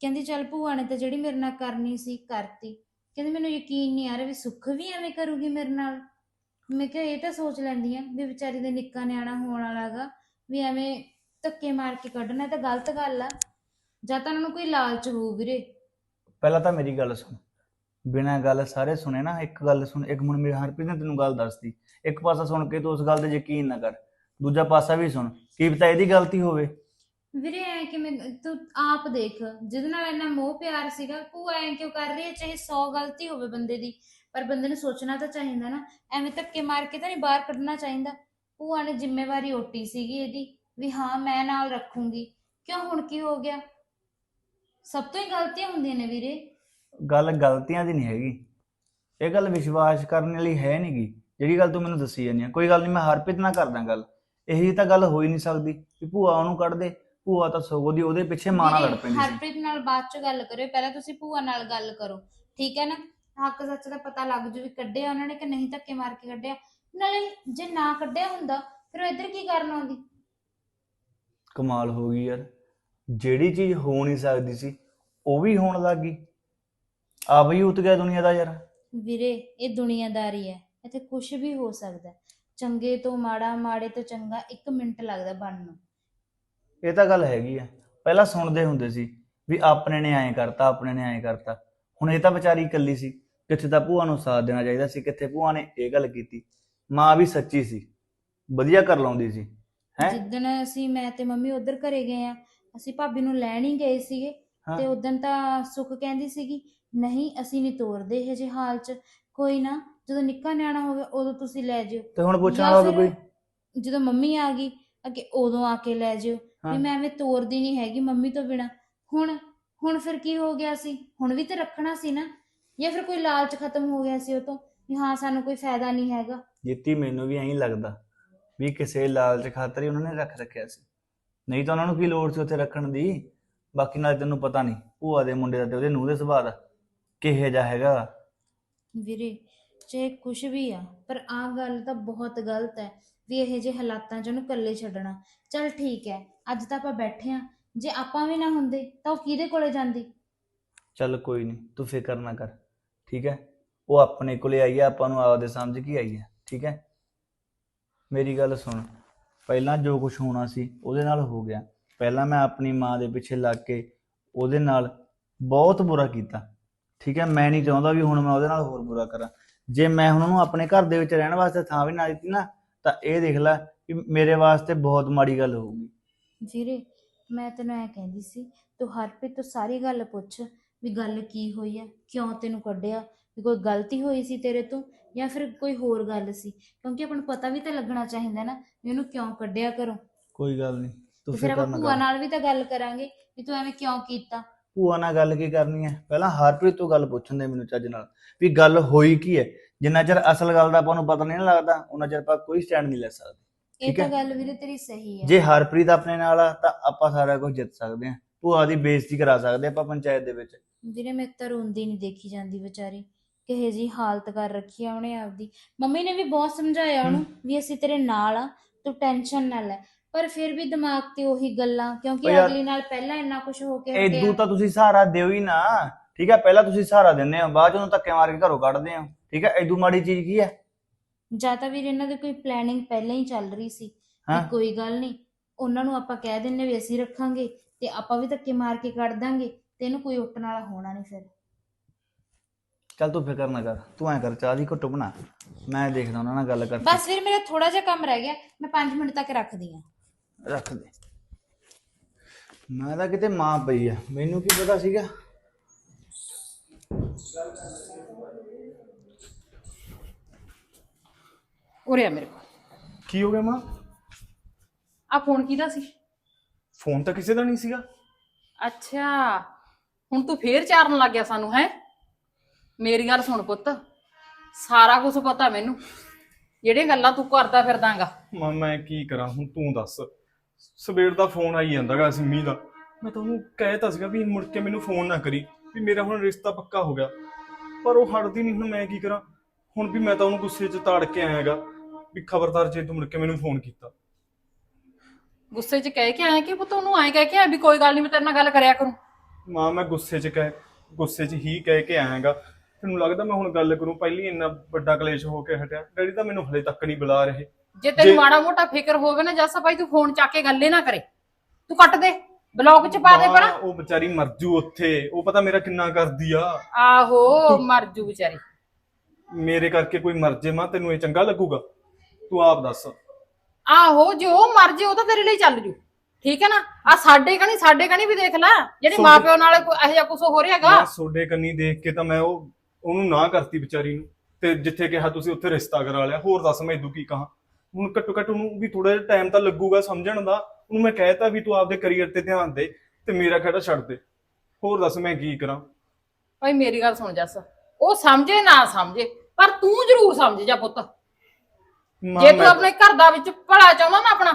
ਕਹਿੰਦੀ ਚੱਲ ਭੂਆ ਨੇ ਤਾਂ ਜਿਹੜੀ ਮੇਰੇ ਨਾਲ ਕਰਨੀ ਸੀ ਕਰਤੀ। ਕਹਿੰਦੀ ਮੈਨੂੰ ਯਕੀਨ ਨਹੀਂ ਆ ਰਿਹਾ ਵੀ ਸੁੱਖ ਵੀ ਐਵੇਂ ਕਰੂਗੀ ਮੇਰੇ ਨਾਲ। ਮੈਂ ਕਿਹਾ ਇਹ ਤਾਂ ਸੋਚ ਲੈਂਦੀ ਆ ਵੀ ਵਿਚਾਰੀ ਦੇ ਨਿੱਕਾ ਨਿਆਣਾ ਹੋਣ ਵਾਲਾਗਾ ਵੀ ਐਵੇਂ ਧੱਕੇ ਮਾਰ ਕੇ ਕੱਢਣਾ ਇਹ ਤਾਂ ਗਲਤ ਗੱਲ ਆ। ਜਾਂ ਤਾਂ ਉਹਨਾਂ ਨੂੰ ਕੋਈ ਲਾਲਚ ਹੋਊ ਵੀਰੇ। ਪਹਿਲਾਂ ਤਾਂ ਮੇਰੀ ਗੱਲ ਸੁਣ। ਬਿਨਾਂ ਗੱਲ ਸਾਰੇ ਸੁਣੇ ਨਾ ਇੱਕ ਗੱਲ ਸੁਣ ਇੱਕ ਹੁਣ ਮੇਰੇ ਹਰਪ੍ਰੀਤ ਨੇ ਤੈਨੂੰ ਗੱਲ ਦੱਸਦੀ ਇੱਕ ਪਾਸਾ ਸੁਣ ਕੇ ਤੂੰ ਉਸ ਗੱਲ ਤੇ ਯਕੀਨ ਨਾ ਕਰ। ਦੂਜਾ ਪਾਸਾ ਵੀ ਸੁਣ ਕੀ ਪਤਾ ਇਹਦੀ ਗਲਤੀ ਹੋਵੇ। ਵੀਰੇ ਐ ਕਿਵੇਂ ਤੂੰ ਆਪ ਦੇਖ ਜਿਹਦੇ ਨਾਲ ਇੰਨਾ ਮੋਹ ਪਿਆਰ ਸੀਗਾ ਭੂਆ ਐ ਕਿਉਂ ਕਰ ਰਹੀ ਹੈ ਚਾਹੇ 100 ਗਲਤੀ ਹੋਵੇ ਬੰਦੇ ਦੀ। ਪਰ ਬੰਦੇ ਨੂੰ ਸੋਚਣਾ ਤਾਂ ਚਾਹੀਦਾ ਨਾ ਐਵੇਂ ਧੱਕੇ ਮਾਰ ਕੇ ਤਾਂ ਨਹੀਂ ਬਾਹਰ ਕੱਢਣਾ ਚਾਹੀਦਾ। ਭੂਆ ਨੇ ਜ਼ਿੰਮੇਵਾਰੀ ਓਟੀ ਸੀਗੀ ਇਹਦੀ ਵੀ ਹਾਂ ਮੈਂ ਨਾਲ ਰੱਖੂੰਗੀ। ਕਿਉਂ ਹੁਣ ਕੀ ਹੋ ਗਿਆ? ਸਭ ਤੋਂ ਹੀ ਗਲਤੀਆਂ ਹੁੰਦੀਆਂ ਨੇ ਵੀਰੇ। ਗੱਲ ਗਲਤੀਆਂ ਦੀ ਨਹੀਂ ਹੈਗੀ। ਇਹ ਗੱਲ ਵਿਸ਼ਵਾਸ ਕਰਨ ਵਾਲੀ ਹੈ ਨਹੀਂਗੀ ਜਿਹੜੀ ਗੱਲ ਤੂੰ ਮੈਨੂੰ ਦੱਸੀ ਜਾਂਦੀ ਆ ਕੋਈ ਗੱਲ ਨਹੀਂ ਮੈਂ ਹਰਪ੍ਰੀਤ ਨਾਲ ਕਰਦਾ ਗੱਲ। ਇਹੀ ਤਾਂ ਗੱਲ ਹੋ ਹੀ ਨਹੀਂ ਸਕਦੀ ਵੀ ਭੂਆ ਉਹਨੂੰ ਕੱਢ ਦੇ। ਭੂਆ ਤਾਂ ਸਗੋਂ ਦੀ ਉਹਦੇ ਪਿੱਛੇ ਮਾਂ ਨਾਲ ਲੜ ਵੀਰੇ, ਪੈਂਦੀ ਸੀ। ਹਰਪ੍ਰੀਤ ਨਾਲ ਬਾਅਦ ਚ ਗੱਲ ਕਰਿਓ ਪਹਿਲਾਂ ਤੁਸੀਂ ਭੂਆ ਨਾਲ ਗੱਲ ਕਰੋ। ਠੀਕ ਹੈ ਨਾ? ਹੱਕ ਸੱਚ ਦਾ ਪਤਾ ਲੱਗ ਜੂ ਵੀ ਕੱਢਿਆ ਉਹਨਾਂ ਨੇ ਕਿ ਨਹੀਂ ਧੱਕੇ ਮਾਰ ਕੇ ਕੱਢਿਆ। ਨਾਲੇ ਜੇ ਨਾ ਕੱਢਿਆ ਹੁੰਦਾ ਫਿਰ ਉਹ ਇੱਧਰ ਕੀ ਕਰਨ ਆਉਂਦੀ? ਕਮਾਲ ਹੋ ਗਈ ਯਾਰ। ਜਿਹੜੀ ਚੀਜ਼ ਹੋ ਨਹੀਂ ਸਕਦੀ ਸੀ ਉਹ ਵੀ ਹੋਣ ਲੱਗ ਗਈ। ਆ ਬਈ ਉਤ ਗਿਆ ਦੁਨੀਆ ਦਾ ਯਾਰ। ਵੀਰੇ ਇਹ ਦੁਨੀਆਦਾਰੀ ਹੈ। ਇੱਥੇ ਕੁਝ ਵੀ ਹੋ ਸਕਦਾ ਹੈ। ਚੰਗੇ ਤੋਂ ਮਾੜਾ ਮਾੜੇ ਤੋਂ ਚੰਗਾ 1 ਮਿੰਟ ਲੱਗਦਾ ਬਣਨ ਨੂੰ। ਇਹ ਤਾਂ ਗੱਲ ਹੈਗੀ ਆ। ਪਹਿਲਾਂ ਸੁਣਦੇ ਹੁੰਦੇ ਸੀ ਵੀ ਆਪਣੇ ਨੇ ਐਂ ਕਰਤਾ ਆਪਣੇ ਨੇ ਐਂ ਕਰਤਾ। ਹੁਣ ਇਹ ਤਾਂ ਵਿਚਾਰੀ ਇਕੱਲੀ ਸੀ। ਕਿੱਥੇ ਤਾਂ ਭੂਆ ਨੂੰ ਸਾਥ ਦੇਣਾ ਚਾਹੀਦਾ ਸੀ ਕਿੱਥੇ ਭੂਆ ਨੇ ਇਹ ਗੱਲ ਕੀਤੀ। ਮਾਂ ਵੀ ਸੱਚੀ ਸੀ ਵਧੀਆ ਕਰ ਲਾਉਂਦੀ ਸੀ ਹੈਂ? ਜਿੱਦਣ ਅਸੀਂ ਮੈਂ ਤੇ ਮੰਮੀ ਉਧਰ ਘਰੇ ਗਏ ਆ ਅਸੀਂ ਭਾਬੀ ਨੂੰ ਲੈਣ ਹੀ ਗਏ ਸੀਗੇ। ਤੇ ਉਦੋਂ ਤਾਂ ਸੁੱਖ ਕਹਿੰਦੀ ਸੀਗੀ ਨਹੀਂ ਅਸੀਂ ਨਹੀਂ ਤੋਰਦੇ ਇਹ ਜੇ ਹਾਲ 'ਚ ਕੋਈ ਨਾ ਜਦੋਂ ਨਿੱਕਾ ਨਿਆਣਾ ਹੋਵੇ ਉਦੋਂ ਤੁਸੀਂ ਲੈ ਜਿਓ। ਤੇ ਹੁਣ ਪੁੱਛਣ ਜਾਂ ਵਾਲਾ ਵੀ ਫਿਰ ਕੋਈ? ਜਦੋਂ ਮੰਮੀ ਆ ਗਈ ਅੱਗੇ ਉਦੋਂ ਆ ਕੇ ਲੈ ਜਿਓ। ਵੀ ਮੈਂ ਐਵੇਂ ਤੋਰਦੀ ਨਹੀਂ ਹੈਗੀ ਮੰਮੀ ਤੋਂ ਬਿਨਾ। ਹੁਣ ਹੁਣ ਫਿਰ ਕੀ ਹੋ ਗਿਆ ਸੀ? ਹੁਣ ਵੀ ਤੇ ਰੱਖਣਾ ਸੀ ਨਾ। ਜਾਂ ਫਿਰ ਕੋਈ ਲਾਲਚ ਖਤਮ ਹੋ ਗਿਆ ਸੀ ਉਹ ਤੋਂ ਵੀ ਹਾਂ ਸਾਨੂੰ ਕੋਈ ਫਾਇਦਾ ਨਹੀਂ ਹੈਗਾ। ਜਿੱਤੀ ਮੈਨੂੰ ਵੀ ਐਂ ਲੱਗਦਾ ਵੀ ਕਿਸੇ ਲਾਲਚ ਖਾਤਰ ਹੀ ਉਹਨਾਂ ਨੇ ਰੱਖ ਰੱਖਿਆ ਸੀ। ਨਹੀਂ ਤਾਂ ਉਹਨਾਂ ਨੂੰ ਕੀ ਲੋੜ ਸੀ ਉੱਥੇ ਰੱਖਣ ਦੀ? ਬਾਕੀ ਨਾਲ ਤੈਨੂੰ ਪਤਾ ਨਹੀਂ ਭੂਆ ਦੇ ਮੁੰਡੇ ਦਾ ਤੇ ਉਹਦੇ ਨੂੰਹ ਦੇ ਸੁਭਾਅ ਦਾ ਕਿਹੇ ਜਾ ਹੈਗਾ। ਵੀਰੇ ਚਾਹੇ ਕੁਛ ਵੀ ਆ ਪਰ ਆਹ ਗੱਲ ਤਾਂ ਬਹੁਤ ਗਲਤ ਹੈ ਵੀ ਇਹੋ ਜਿਹੇ ਹਾਲਾਤਾਂ 'ਚ ਉਹਨੂੰ ਇਕੱਲੇ ਛੱਡਣਾ। ਚਲ ਠੀਕ ਹੈ ਅੱਜ ਤਾਂ ਆਪਾਂ ਬੈਠੇ ਆ ਜੇ ਆਪਾਂ ਵੀ ਨਾ ਹੁੰਦੇ ਤਾਂ ਉਹ ਕਿਹਦੇ ਕੋਲੇ ਜਾਂਦੀ? ਚੱਲ ਕੋਈ ਨਹੀਂ ਤੂੰ ਫਿਕਰ ਨਾ ਕਰ। ਠੀਕ ਹੈ? ਉਹ ਆਪਣੇ ਕੋਲੇ ਆਈ ਹੈ, ਆਪਾਂ ਨੂੰ ਆਪਦੇ ਸਮਝ ਕੇ ਆਈ ਹੈ, ਠੀਕ ਹੈ? ਮੇਰੀ ਗੱਲ ਸੁਣ। ਪਹਿਲਾਂ ਜੋ ਕੁਝ ਹੋਣਾ ਸੀ, ਉਹਦੇ ਨਾਲ ਹੋ ਗਿਆ। ਪਹਿਲਾਂ ਮੈਂ ਆਪਣੀ ਮਾਂ ਦੇ ਪਿੱਛੇ ਲੱਗ ਕੇ ਉਹਦੇ ਨਾਲ ਬਹੁਤ ਬੁਰਾ ਕੀਤਾ। ਠੀਕ ਹੈ? ਮੈਂ ਨਹੀਂ ਚਾਹੁੰਦਾ ਵੀ ਹੁਣ ਮੈਂ ਉਹਦੇ ਨਾਲ ਹੋਰ ਬੁਰਾ ਕਰਾਂ। ਜੇ ਮੈਂ ਹੁਣ ਉਹਨੂੰ ਆਪਣੇ ਘਰ ਦੇ ਵਿੱਚ ਰਹਿਣ ਵਾਸਤੇ ਥਾਂ ਵੀ ਨਾ ਦਿੱਤੀ ਨਾ, ਤਾਂ ਇਹ ਦੇਖ ਲੈ ਕਿ ਮੇਰੇ ਵਾਸਤੇ ਬਹੁਤ ਮਾੜੀ ਗੱਲ ਹੋਊਗੀ। ਜੀਰੇ, ਮੈਂ ਤੈਨੂੰ ਐ ਕਹਿੰਦੀ ਸੀ, ਤੂੰ ਹਰਪ੍ਰੀਤ ਤੋਂ ਸਾਰੀ ਗੱਲ ਪੁੱਛ। ਵੀ ਗੱਲ ਕੀ ਹੋਈ ਹੈ ਕਿਉਂ ਤੈਨੂੰ ਕੱਢਿਆ? ਵੀ ਕੋਈ ਗਲਤੀ ਹੋਈ ਸੀ ਤੇਰੇ ਤੋਂ ਜਾਂ ਫਿਰ ਕੋਈ ਹੋਰ ਗੱਲ ਸੀ? ਕਿਉਂਕਿ ਆਪਾਂ ਨੂੰ ਪਤਾ ਵੀ ਤਾਂ ਲੱਗਣਾ ਚਾਹੀਦਾ ਨਾ ਵੀ ਉਹਨੂੰ ਕਿਉਂ ਕੱਢਿਆ ਕਰੋ ਕੋਈ ਗੱਲ ਨਹੀਂ ਤੂੰ ਫਿਰ ਆਪਾਂ ਭੂਆ ਨਾਲ ਵੀ ਤਾਂ ਗੱਲ ਕਰਾਂਗੇ ਵੀ ਤੂੰ ਐਵੇਂ ਕਿਉਂ ਕੀਤਾ? ਭੂਆ ਨਾਲ ਗੱਲ ਕੀ ਕਰਨੀ ਹੈ ਪਹਿਲਾਂ ਹਰਪ੍ਰੀਤ ਤੋਂ ਗੱਲ ਪੁੱਛਣ ਦੇ ਮੈਨੂੰ ਚੱਜ ਨਾਲ ਵੀ ਗੱਲ ਹੋਈ ਕੀ ਹੈ? ਜਿੰਨਾ ਚਿਰ ਅਸਲ ਗੱਲ ਦਾ ਆਪਾਂ ਨੂੰ ਪਤਾ ਨਹੀਂ ਨਾ ਲੱਗਦਾ ਉਹਨਾਂ ਚਿਰ ਆਪਾਂ ਕੋਈ ਸਟੈਂਡ ਨਹੀਂ ਲੈ ਸਕਦੇ ਇਹ ਠੀਕ ਤਾਂ ਹੈ। ਗੱਲ ਵੀਰੇ ਤੇਰੀ ਸਹੀ ਹੈ ਜੇ ਹਰਪ੍ਰੀਤ ਆਪਣੇ ਨਾਲ ਆ ਤਾਂ ਆਪਾਂ ਸਾਰਾ ਕੁਝ ਜਿੱਤ ਸਕਦੇ ਹਾਂ ਭੂਆ ਦੀ ਬੇਇੱਜ਼ਤੀ ਕਰਾ ਸਕਦੇ ਆਪਾਂ ਪੰਚਾਇਤ ਦੇ ਵਿੱਚ। ਵੀਰੇ ਮੈਂ ਤਾਂ ਰੋਂਦੀ ਨਹੀਂ ਦੇਖੀ ਜਾਂਦੀ ਵਿਚਾਰੀ। ਕਿਹੇ ਜੀ ਹਾਲਤ ਕਰ ਰੱਖੀ ਆ ਉਹਨੇ ਆਪਦੀ। ਮੰਮੀ ਨੇ ਵੀ ਬਹੁਤ ਸਮਝਾਇਆ ਉਹਨੂੰ ਵੀ ਅਸੀਂ ਤੇਰੇ ਨਾਲ ਆ ਤੂੰ ਟੈਨਸ਼ਨ ਨਾ ਲੈ। ਪਰ ਫਿਰ ਵੀ ਦਿਮਾਗ ਤੇ ਉਹੀ ਗੱਲਾਂ ਕਿਉਂਕਿ ਯਾਰ, ਅਗਲੀ ਨਾਲ ਪਹਿਲਾਂ ਇੰਨਾ ਕੁਝ ਹੋ ਕੇ ਹਟਿਆ। ਤਾਂ ਤੁਸੀਂ ਸਹਾਰਾ ਦਿਓ ਹੀ ਨਾ। ਠੀਕ ਹੈ ਪਹਿਲਾਂ ਤੁਸੀਂ ਸਹਾਰਾ ਦਿੰਦੇ ਹੋ ਬਾਅਦ ਚ ਉਹਨੂੰ ਧੱਕੇ ਮਾਰ ਕੇ ਘਰੋਂ ਕੱਢਦੇ ਹੋ। ਠੀਕ ਹੈ ਇਦੋਂ ਮਾੜੀ ਚੀਜ਼ ਕੀ ਹੈ ਜਾਂ ਤਾਂ ਵੀਰੇ ਇਹਨਾਂ ਦੀ ਕੋਈ ਪਲੈਨਿੰਗ ਪਹਿਲਾਂ ਹੀ ਚੱਲ ਰਹੀ ਸੀ ਹਾਂ। ਕੋਈ ਗੱਲ ਨਹੀਂ ਉਹਨਾਂ ਨੂੰ ਆਪਾਂ ਕਹਿ ਦਿੰਨੇ ਵੀ ਅਸੀਂ ਰੱਖਾਂਗੇ। ਤੇ ਆਪਾਂ ਵੀ ਧੱਕੇ ਮਾਰ ਕੇ ਕੱਢ ਦਾਂਗੇ ਤੇ ਇਹਨੂੰ ਕੋਈ ਉੱਟਣ ਵਾਲਾ ਹੋਣਾ ਨਹੀਂ ਫਿਰ। ਚੱਲ ਤੂੰ ਫਿਕਰ ਨਾ ਕਰ ਤੂੰ ਐਂ ਕਰ ਚਾਹ ਦੀ ਘੁੱਟ ਬਣਾ। ਮੈਂ ਦੇਖਦਾ ਉਹਨਾਂ ਨਾਲ ਗੱਲ ਕਰ ਬਸ ਫਿਰ ਮੇਰਾ ਥੋੜਾ ਜਿਹਾ ਕੰਮ ਰਹਿ ਗਿਆ ਮੈਂ 5 ਮਿੰਟ ਤੱਕ ਰੱਖਦੀ ਆ ਰੱਖ ਦੇ। ਮੈਂ ਤਾਂ ਕਿਤੇ ਮਾਂ ਪਈ ਆ ਮੈਨੂੰ ਕੀ ਪਤਾ ਸੀਗਾ? ਉਰੇ ਆ ਮੇਰੇ ਕੋਲ। ਕੀ ਹੋ ਗਿਆ ਮਾਂ? ਆ ਫੋਨ ਕਿਹਦਾ ਸੀ? ਫੋਨ ਤਾਂ ਕਿਸੇ ਦਾ ਨਹੀਂ ਸੀਗਾ। ਅੱਛਾ ਹੁਣ ਤੂੰ ਫੇਰ ਚਾਰਨ ਲੱਗ ਗਿਆ ਸਾਨੂੰ ਹੈ? ਮੇਰੀ ਗੱਲ ਸੁਣ ਪੁੱਤ ਸਾਰਾ ਕੁਝ ਪਤਾ ਮੈਨੂੰ। ਜਿਹੜੇ ਗੱਲਾਂ ਤੂੰ ਕਰਦਾ ਫਿਰਦਾਗਾ। ਮਾਂ ਮੈਂ ਕੀ ਕਰਾਂ ਹੁਣ ਤੂੰ ਦੱਸ। ਸਵੇਰ ਦਾ ਫੋਨ ਆਈ ਜਾਂਦਾਗਾ ਸਿੰਮੀ ਦਾ। ਮੈਂ ਤਾਂ ਉਹਨੂੰ ਕਹਿਤਾ ਸੀਗਾ ਵੀ ਮੁੜ ਕੇ ਮੈਨੂੰ ਫੋਨ ਨਾ ਕਰੀ ਵੀ ਮੇਰਾ ਹੁਣ ਰਿਸ਼ਤਾ ਪੱਕਾ ਹੋ ਗਿਆ। ਪਰ ਉਹ ਹਟਦੀ ਨਹੀਂ ਹੁਣ ਮੈਂ ਕੀ ਕਰਾਂ? ਹੁਣ ਵੀ ਮੈਂ ਤਾਂ ਉਹਨੂੰ ਗੁੱਸੇ 'ਚ ਤਾੜ ਕੇ ਆਇਆਗਾ ਵੀ ਖਬਰਦਾਰ ਜੇ ਤੂੰ ਮੁੜ ਕੇ ਮੈਨੂੰ ਫੋਨ ਕੀਤਾ। ਗੁੱਸੇ 'ਚ ਕਹਿ ਕੇ ਆਇਆ ਕਿ ਪੁੱਤ ਉਹਨੂੰ ਐਂ ਕਹਿ ਕੇ ਆਇਆ ਵੀ ਕੋਈ ਗੱਲ ਨਹੀਂ ਮੈਂ ਤੇਰੇ ਨਾਲ ਗੱਲ ਕਰਿਆ ਕਰੂੰ। ਮਾਂ ਮੈਂ ਗੁੱਸੇ 'ਚ ਕਹਿ ਗੁੱਸੇ 'ਚ ਹੀ ਕਹਿ ਕੇ ਆਇਆਗਾ। ਤੈਨੂੰ ਲੱਗਦਾ ਮੈਂ ਹੁਣ ਗੱਲ ਕਰੂੰ? ਪਹਿਲੀ ਇੰਨਾ ਵੱਡਾ ਕਲੇਸ਼ ਹੋ ਕੇ ਹਟਿਆ। ਡੈਡੀ ਤਾਂ ਮੈਨੂੰ ਹਲੇ ਤੱਕ ਨਹੀਂ ਬੁਲਾ ਰਹੇ। ਜੇ ਤੈਨੂੰ ਜੇ- ਮਾੜਾ ਮੋਟਾ ਫਿਕਰ ਹੋਵੇ ਨਾ ਜੱਸ ਭਾਈ ਤੂੰ ਫੋਨ ਚੱਕ ਕੇ ਗੱਲੇ ਨਾ ਕਰੇ। ਤੂੰ ਕੱਟ ਦੇ ਬਲੌਗ 'ਚ ਪਾ ਦੇ ਮਾਂ, ਪਰਾਂ ਉਹ ਵਿਚਾਰੀ ਮਰ ਜੂ ਉੱਥੇ। ਉਹ ਪਤਾ ਮੇਰਾ ਕਿੰਨਾ ਕਰਦੀ ਆ। ਆਹੋ ਮਰ ਜੂ ਵਿਚਾਰੀ। ਮੇਰੇ ਕਰਕੇ ਕੋਈ ਮਰ ਜੇ ਮਾਂ ਤੈਨੂੰ ਇਹ ਚੰਗਾ ਲੱਗੂਗਾ? ਤੂੰ ਆਪ ਦੱਸ। ਆਹੋ ਜੇ ਉਹ ਮਰ ਜੇ ਉਹ ਤਾਂ ਤੇਰੇ ਲਈ ਚੱਲ ਜੂ। ਠੀਕ ਹੈ ਨਾ? ਆ ਸਾਡੇ ਕਣੀ ਸਾਡੇ ਕਣੀ ਵੀ ਦੇਖ ਲੈ ਜਿਹੜੇ ਸੋ- ਮਾਪਿਓ ਨਾਲ ਕੋਈ ਇਹੋ ਜਿਹਾ ਕੁਝ ਹੋ ਰਿਹਾਗਾ ਮੈਂ ਸੋਡੇ ਕੰਨੀ ਦੇਖ ਕੇ ਤਾਂ ਮੈਂ ਉਹ ਉਹਨੂੰ ਨਾ ਕਰਤੀ ਵਿਚਾਰੀ ਨੂੰ। ਤੇ ਜਿੱਥੇ ਕਿਹਾ ਤੁਸੀਂ ਉੱਥੇ ਰਿਸ਼ਤਾ ਕਰਾ ਲਿਆ। ਹੋਰ ਦੱਸ ਮੈਂ ਇਦੂ ਕੀ ਕਹਾਂ? ਹੁਣ ਘੱਟੋ ਘੱਟ ਉਹਨੂੰ ਵੀ ਥੋੜਾ ਜਿਹਾ ਟਾਈਮ ਤਾਂ ਲੱਗੂਗਾ ਸਮਝਣ ਦਾ। ਉਹਨੂੰ ਮੈਂ ਕਹਿਤਾ ਵੀ ਤੂੰ ਆਪਦੇ ਕੈਰੀਅਰ ਤੇ ਧਿਆਨ ਦੇ ਤੇ ਮੇਰਾ ਖੜਾ ਛੱਡ ਦੇ। ਹੋਰ ਦੱਸ ਮੈਂ ਕੀ ਕਰਾਂ? ਭਾਈ ਮੇਰੀ ਗੱਲ ਸੁਣ ਜੱਸ। ਉਹ ਸਮਝੇ ਨਾ ਸਮਝੇ ਪਰ ਤੂੰ ਜ਼ਰੂਰ ਸਮਝ ਜਾ ਪੁੱਤ। ਮਾਂ, ਜੇ ਤੂੰ ਮੈਂ- ਆਪਣੇ ਘਰ ਦਾ ਵਿੱਚ ਭਲਾ ਚਾਹੁੰਦਾ ਨਾ ਆਪਣਾ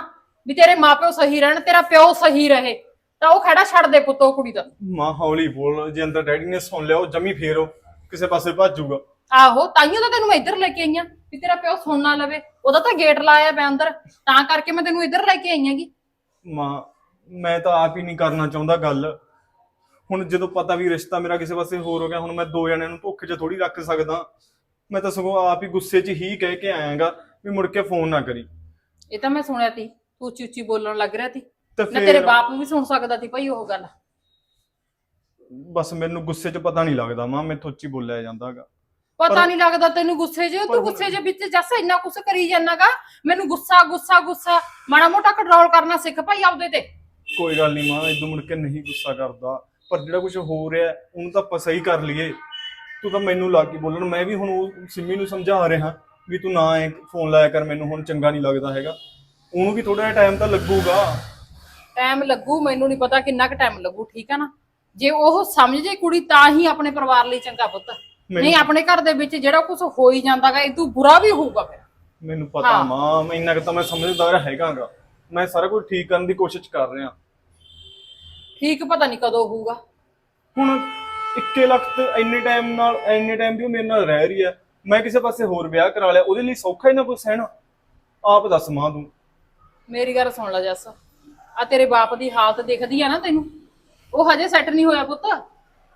ਵੀ ਤੇਰੇ ਮਾਪਿਓ ਸਹੀ ਰਹਿਣ ਤੇਰਾ ਪਿਓ ਸਹੀ ਰਹੇ ਤਾਂ ਉਹ ਖੜਾ ਛੱਡ ਦੇ ਪੁੱਤ ਕੁੜੀ ਦਾ। ਮਾਂ ਹੌਲੀ ਬੋਲ ਜੇ ਅੰਦਰ ਡੈਡੀ ਨੇ ਸੁਣ ਲਿਆ ਉਹ ਜਮੀ ਫੇਰ ਉਹ ਕਿਸੇ ਪਾਸੇ ਭੱਜੂਗਾ। ਆਹੋ ਤਾਈਓ ਤਾਂ ਤੈਨੂੰ ਮੈਂ ਇੱਧਰ ਲੈ ਕੇ ਆਈ ਆਂ ਵੀ ਤੇਰਾ ਪਿਓ ਸੁਣ ਨਾ ਲਵੇ ਉਹਦਾ ਤਾਂ ਗੇਟ ਲਾਇਆ ਪਿਆ ਅੰਦਰ ਤਾਂ ਕਰਕੇ ਮੈਂ ਤੈਨੂੰ ਇੱਧਰ ਲੈ ਕੇ ਆਈ ਆਂਗੀ ਮਾਂ ਮੈਂ ਤਾਂ ਆਪ ਹੀ ਨਹੀਂ ਕਰਨਾ ਚਾਹੁੰਦਾ ਗੱਲ। ਹੁਣ ਜਦੋਂ ਪਤਾ ਵੀ ਰਿਸ਼ਤਾ ਮੇਰਾ ਕਿਸੇ ਪਾਸੇ ਹੋਰ ਹੋ ਗਿਆ ਹੁਣ ਮੈਂ ਦੋ ਜਣਿਆਂ ਨੂੰ ਧੋਖੇ 'ਚ ਥੋੜੀ ਰੱਖ ਸਕਦਾ। ਮੈਂ ਤਾਂ ਸਗੋਂ ਆਪ ਹੀ ਗੁੱਸੇ 'ਚ ਹੀ ਕਹਿ ਕੇ ਆਇਆਗਾ। ਵੀ ਮੁੜ ਕੇ ਫੋਨ ਨਾ ਕਰੀ। ਇਹ ਤਾਂ ਮੈਂ ਸੁਣਿਆ ਤੀ ਤੂੰ ਉੱਚੀ ਉੱਚੀ ਬੋਲਣ ਲੱਗ ਰਿਹਾ ਤੀ। ਤੇ ਨਾ ਤੇਰੇ ਫਿਰ ਬਾਪ ਵੀ ਸੁਣ ਸਕਦਾ ਤੀ ਭਾਈ ਉਹ ਗੱਲ। ਬਸ ਮੈਨੂੰ ਗੁੱਸੇ 'ਚ ਪਤਾ ਨਹੀਂ ਲੱਗਦਾ ਮਾਂ ਮੈਥੋਂ ਉੱਚੀ ਬੋਲਿਆ ਜਾਂਦਾਗਾ ਪਤਾ ਪਰ- ਨਹੀਂ ਲੱਗਦਾ ਤੈਨੂੰ ਗੁੱਸੇ 'ਚ ਪਰ ਤੂੰ ਹੁਣ- ਗੁੱਸੇ 'ਚ ਵਿੱਚ ਜੱਸ ਇੰਨਾ ਕੁਛ ਕਰੀ ਜਾਨਾਗਾ ਮੈਨੂੰ ਗੁੱਸਾ ਗੁੱਸਾ ਗੁੱਸਾ। ਮਾੜਾ ਮੋਟਾ ਕੰਟਰੋਲ ਕਰਨਾ ਸਿੱਖ ਭਾਈ ਆਪਦੇ ਤੇ। ਕੋਈ ਗੱਲ ਨਹੀਂ ਮਾਂ ਇਦੋਂ ਮੁੜ ਕੇ ਨਹੀਂ ਗੁੱਸਾ ਕਰਦਾ। ਪਰ ਜਿਹੜਾ ਕੁਝ ਹੋ ਰਿਹਾ ਹੈ, ਉਹਨੂੰ ਤਾਂ ਆਪਾਂ ਸਹੀ ਕਰ ਲਈਏ। ਤੂੰ ਤਾਂ ਮੈਨੂੰ ਲਾ ਕੇ ਬੋਲਣ ਮੈਂ ਵੀ ਹੁਣ ਉਹ ਸਿੰਮੀ ਨੂੰ ਸਮਝਾ ਰਿਹਾ। ਵੀ ਤੂੰ ਨਾ ਫੋਨ ਲਾਇਆ ਕਰ ਮੈਨੂੰ ਹੁਣ ਚੰਗਾ ਨਹੀਂ ਲੱਗਦਾ ਹੈਗਾ। ਉਹਨੂੰ ਵੀ ਥੋੜਾ ਜਿਹਾ ਟਾਈਮ ਤਾਂ ਲੱਗੂਗਾ। ਟਾਈਮ ਲੱਗੂ ਮੈਨੂੰ ਨਹੀਂ ਪਤਾ ਕਿੰਨਾ ਕੁ ਟਾਈਮ ਲੱਗੂ ਠੀਕ ਆ ਨਾ? ਜੇ ਉਹ ਸਮਝ ਜੇ ਕੁੜੀ ਤਾਂ ਹੀ ਆਪਣੇ ਪਰਿਵਾਰ ਲਈ ਚੰਗਾ ਪੁੱਤ। ਨਹੀਂ ਆਪਣੇ ਘਰ ਦੇ ਵਿੱਚ ਜਿਹੜਾ ਕੁਝ ਹੋ ਹੀ ਜਾਂਦਾਗਾ ਇਹ ਤੋਂ ਬੁਰਾ ਵੀ ਹੋਊਗਾ ਫਿਰ। ਮੈਨੂੰ ਪਤਾ। ਮਾਂ ਮੈਂ ਇੰਨਾ ਕੁ ਤਾਂ ਮੈਂ ਸਮਝਦਾਰ ਹੈਗਾਗਾ। ਮੈਂ ਸਾਰਾ ਕੁਝ ਠੀਕ ਕਰਨ ਦੀ ਕੋਸ਼ਿਸ਼ ਕਰ ਰਿਹਾ। ਠੀਕ ਪਤਾ ਨਹੀਂ ਕਦੋਂ ਹੋਊਗਾ। ਹੁਣ ਇੱਕੇ ਲੱਖ ਤੇ ਇੰਨੇ ਟਾਈਮ ਨਾਲ ਇੰਨੇ ਟਾਈਮ ਉਹ ਮੇਰੇ ਨਾਲ ਰਹਿ ਰਹੀ ਹੈ। ਮੈਂ ਕਿਸੇ ਪਾਸੇ ਹੋਰ ਵਿਆਹ ਕਰਾ ਲਿਆ ਉਹਦੇ ਲਈ ਸੌਖਾ ਹੀ ਨਾ ਕੋਈ ਸਹਿਣਾ ਆਪ ਦੱਸ ਮਾਂ ਤੂੰ। ਮੇਰੀ ਗੱਲ ਸੁਣ ਲੈ ਜੱਸ। ਆ ਤੇਰੇ ਬਾਪ ਦੀ ਹਾਲਤ ਦਿਖਦੀ ਆ ਨਾ ਤੈਨੂੰ। ਉਹ ਹਜੇ ਸੈੱਟ ਨਹੀਂ ਹੋਇਆ ਪੁੱਤ।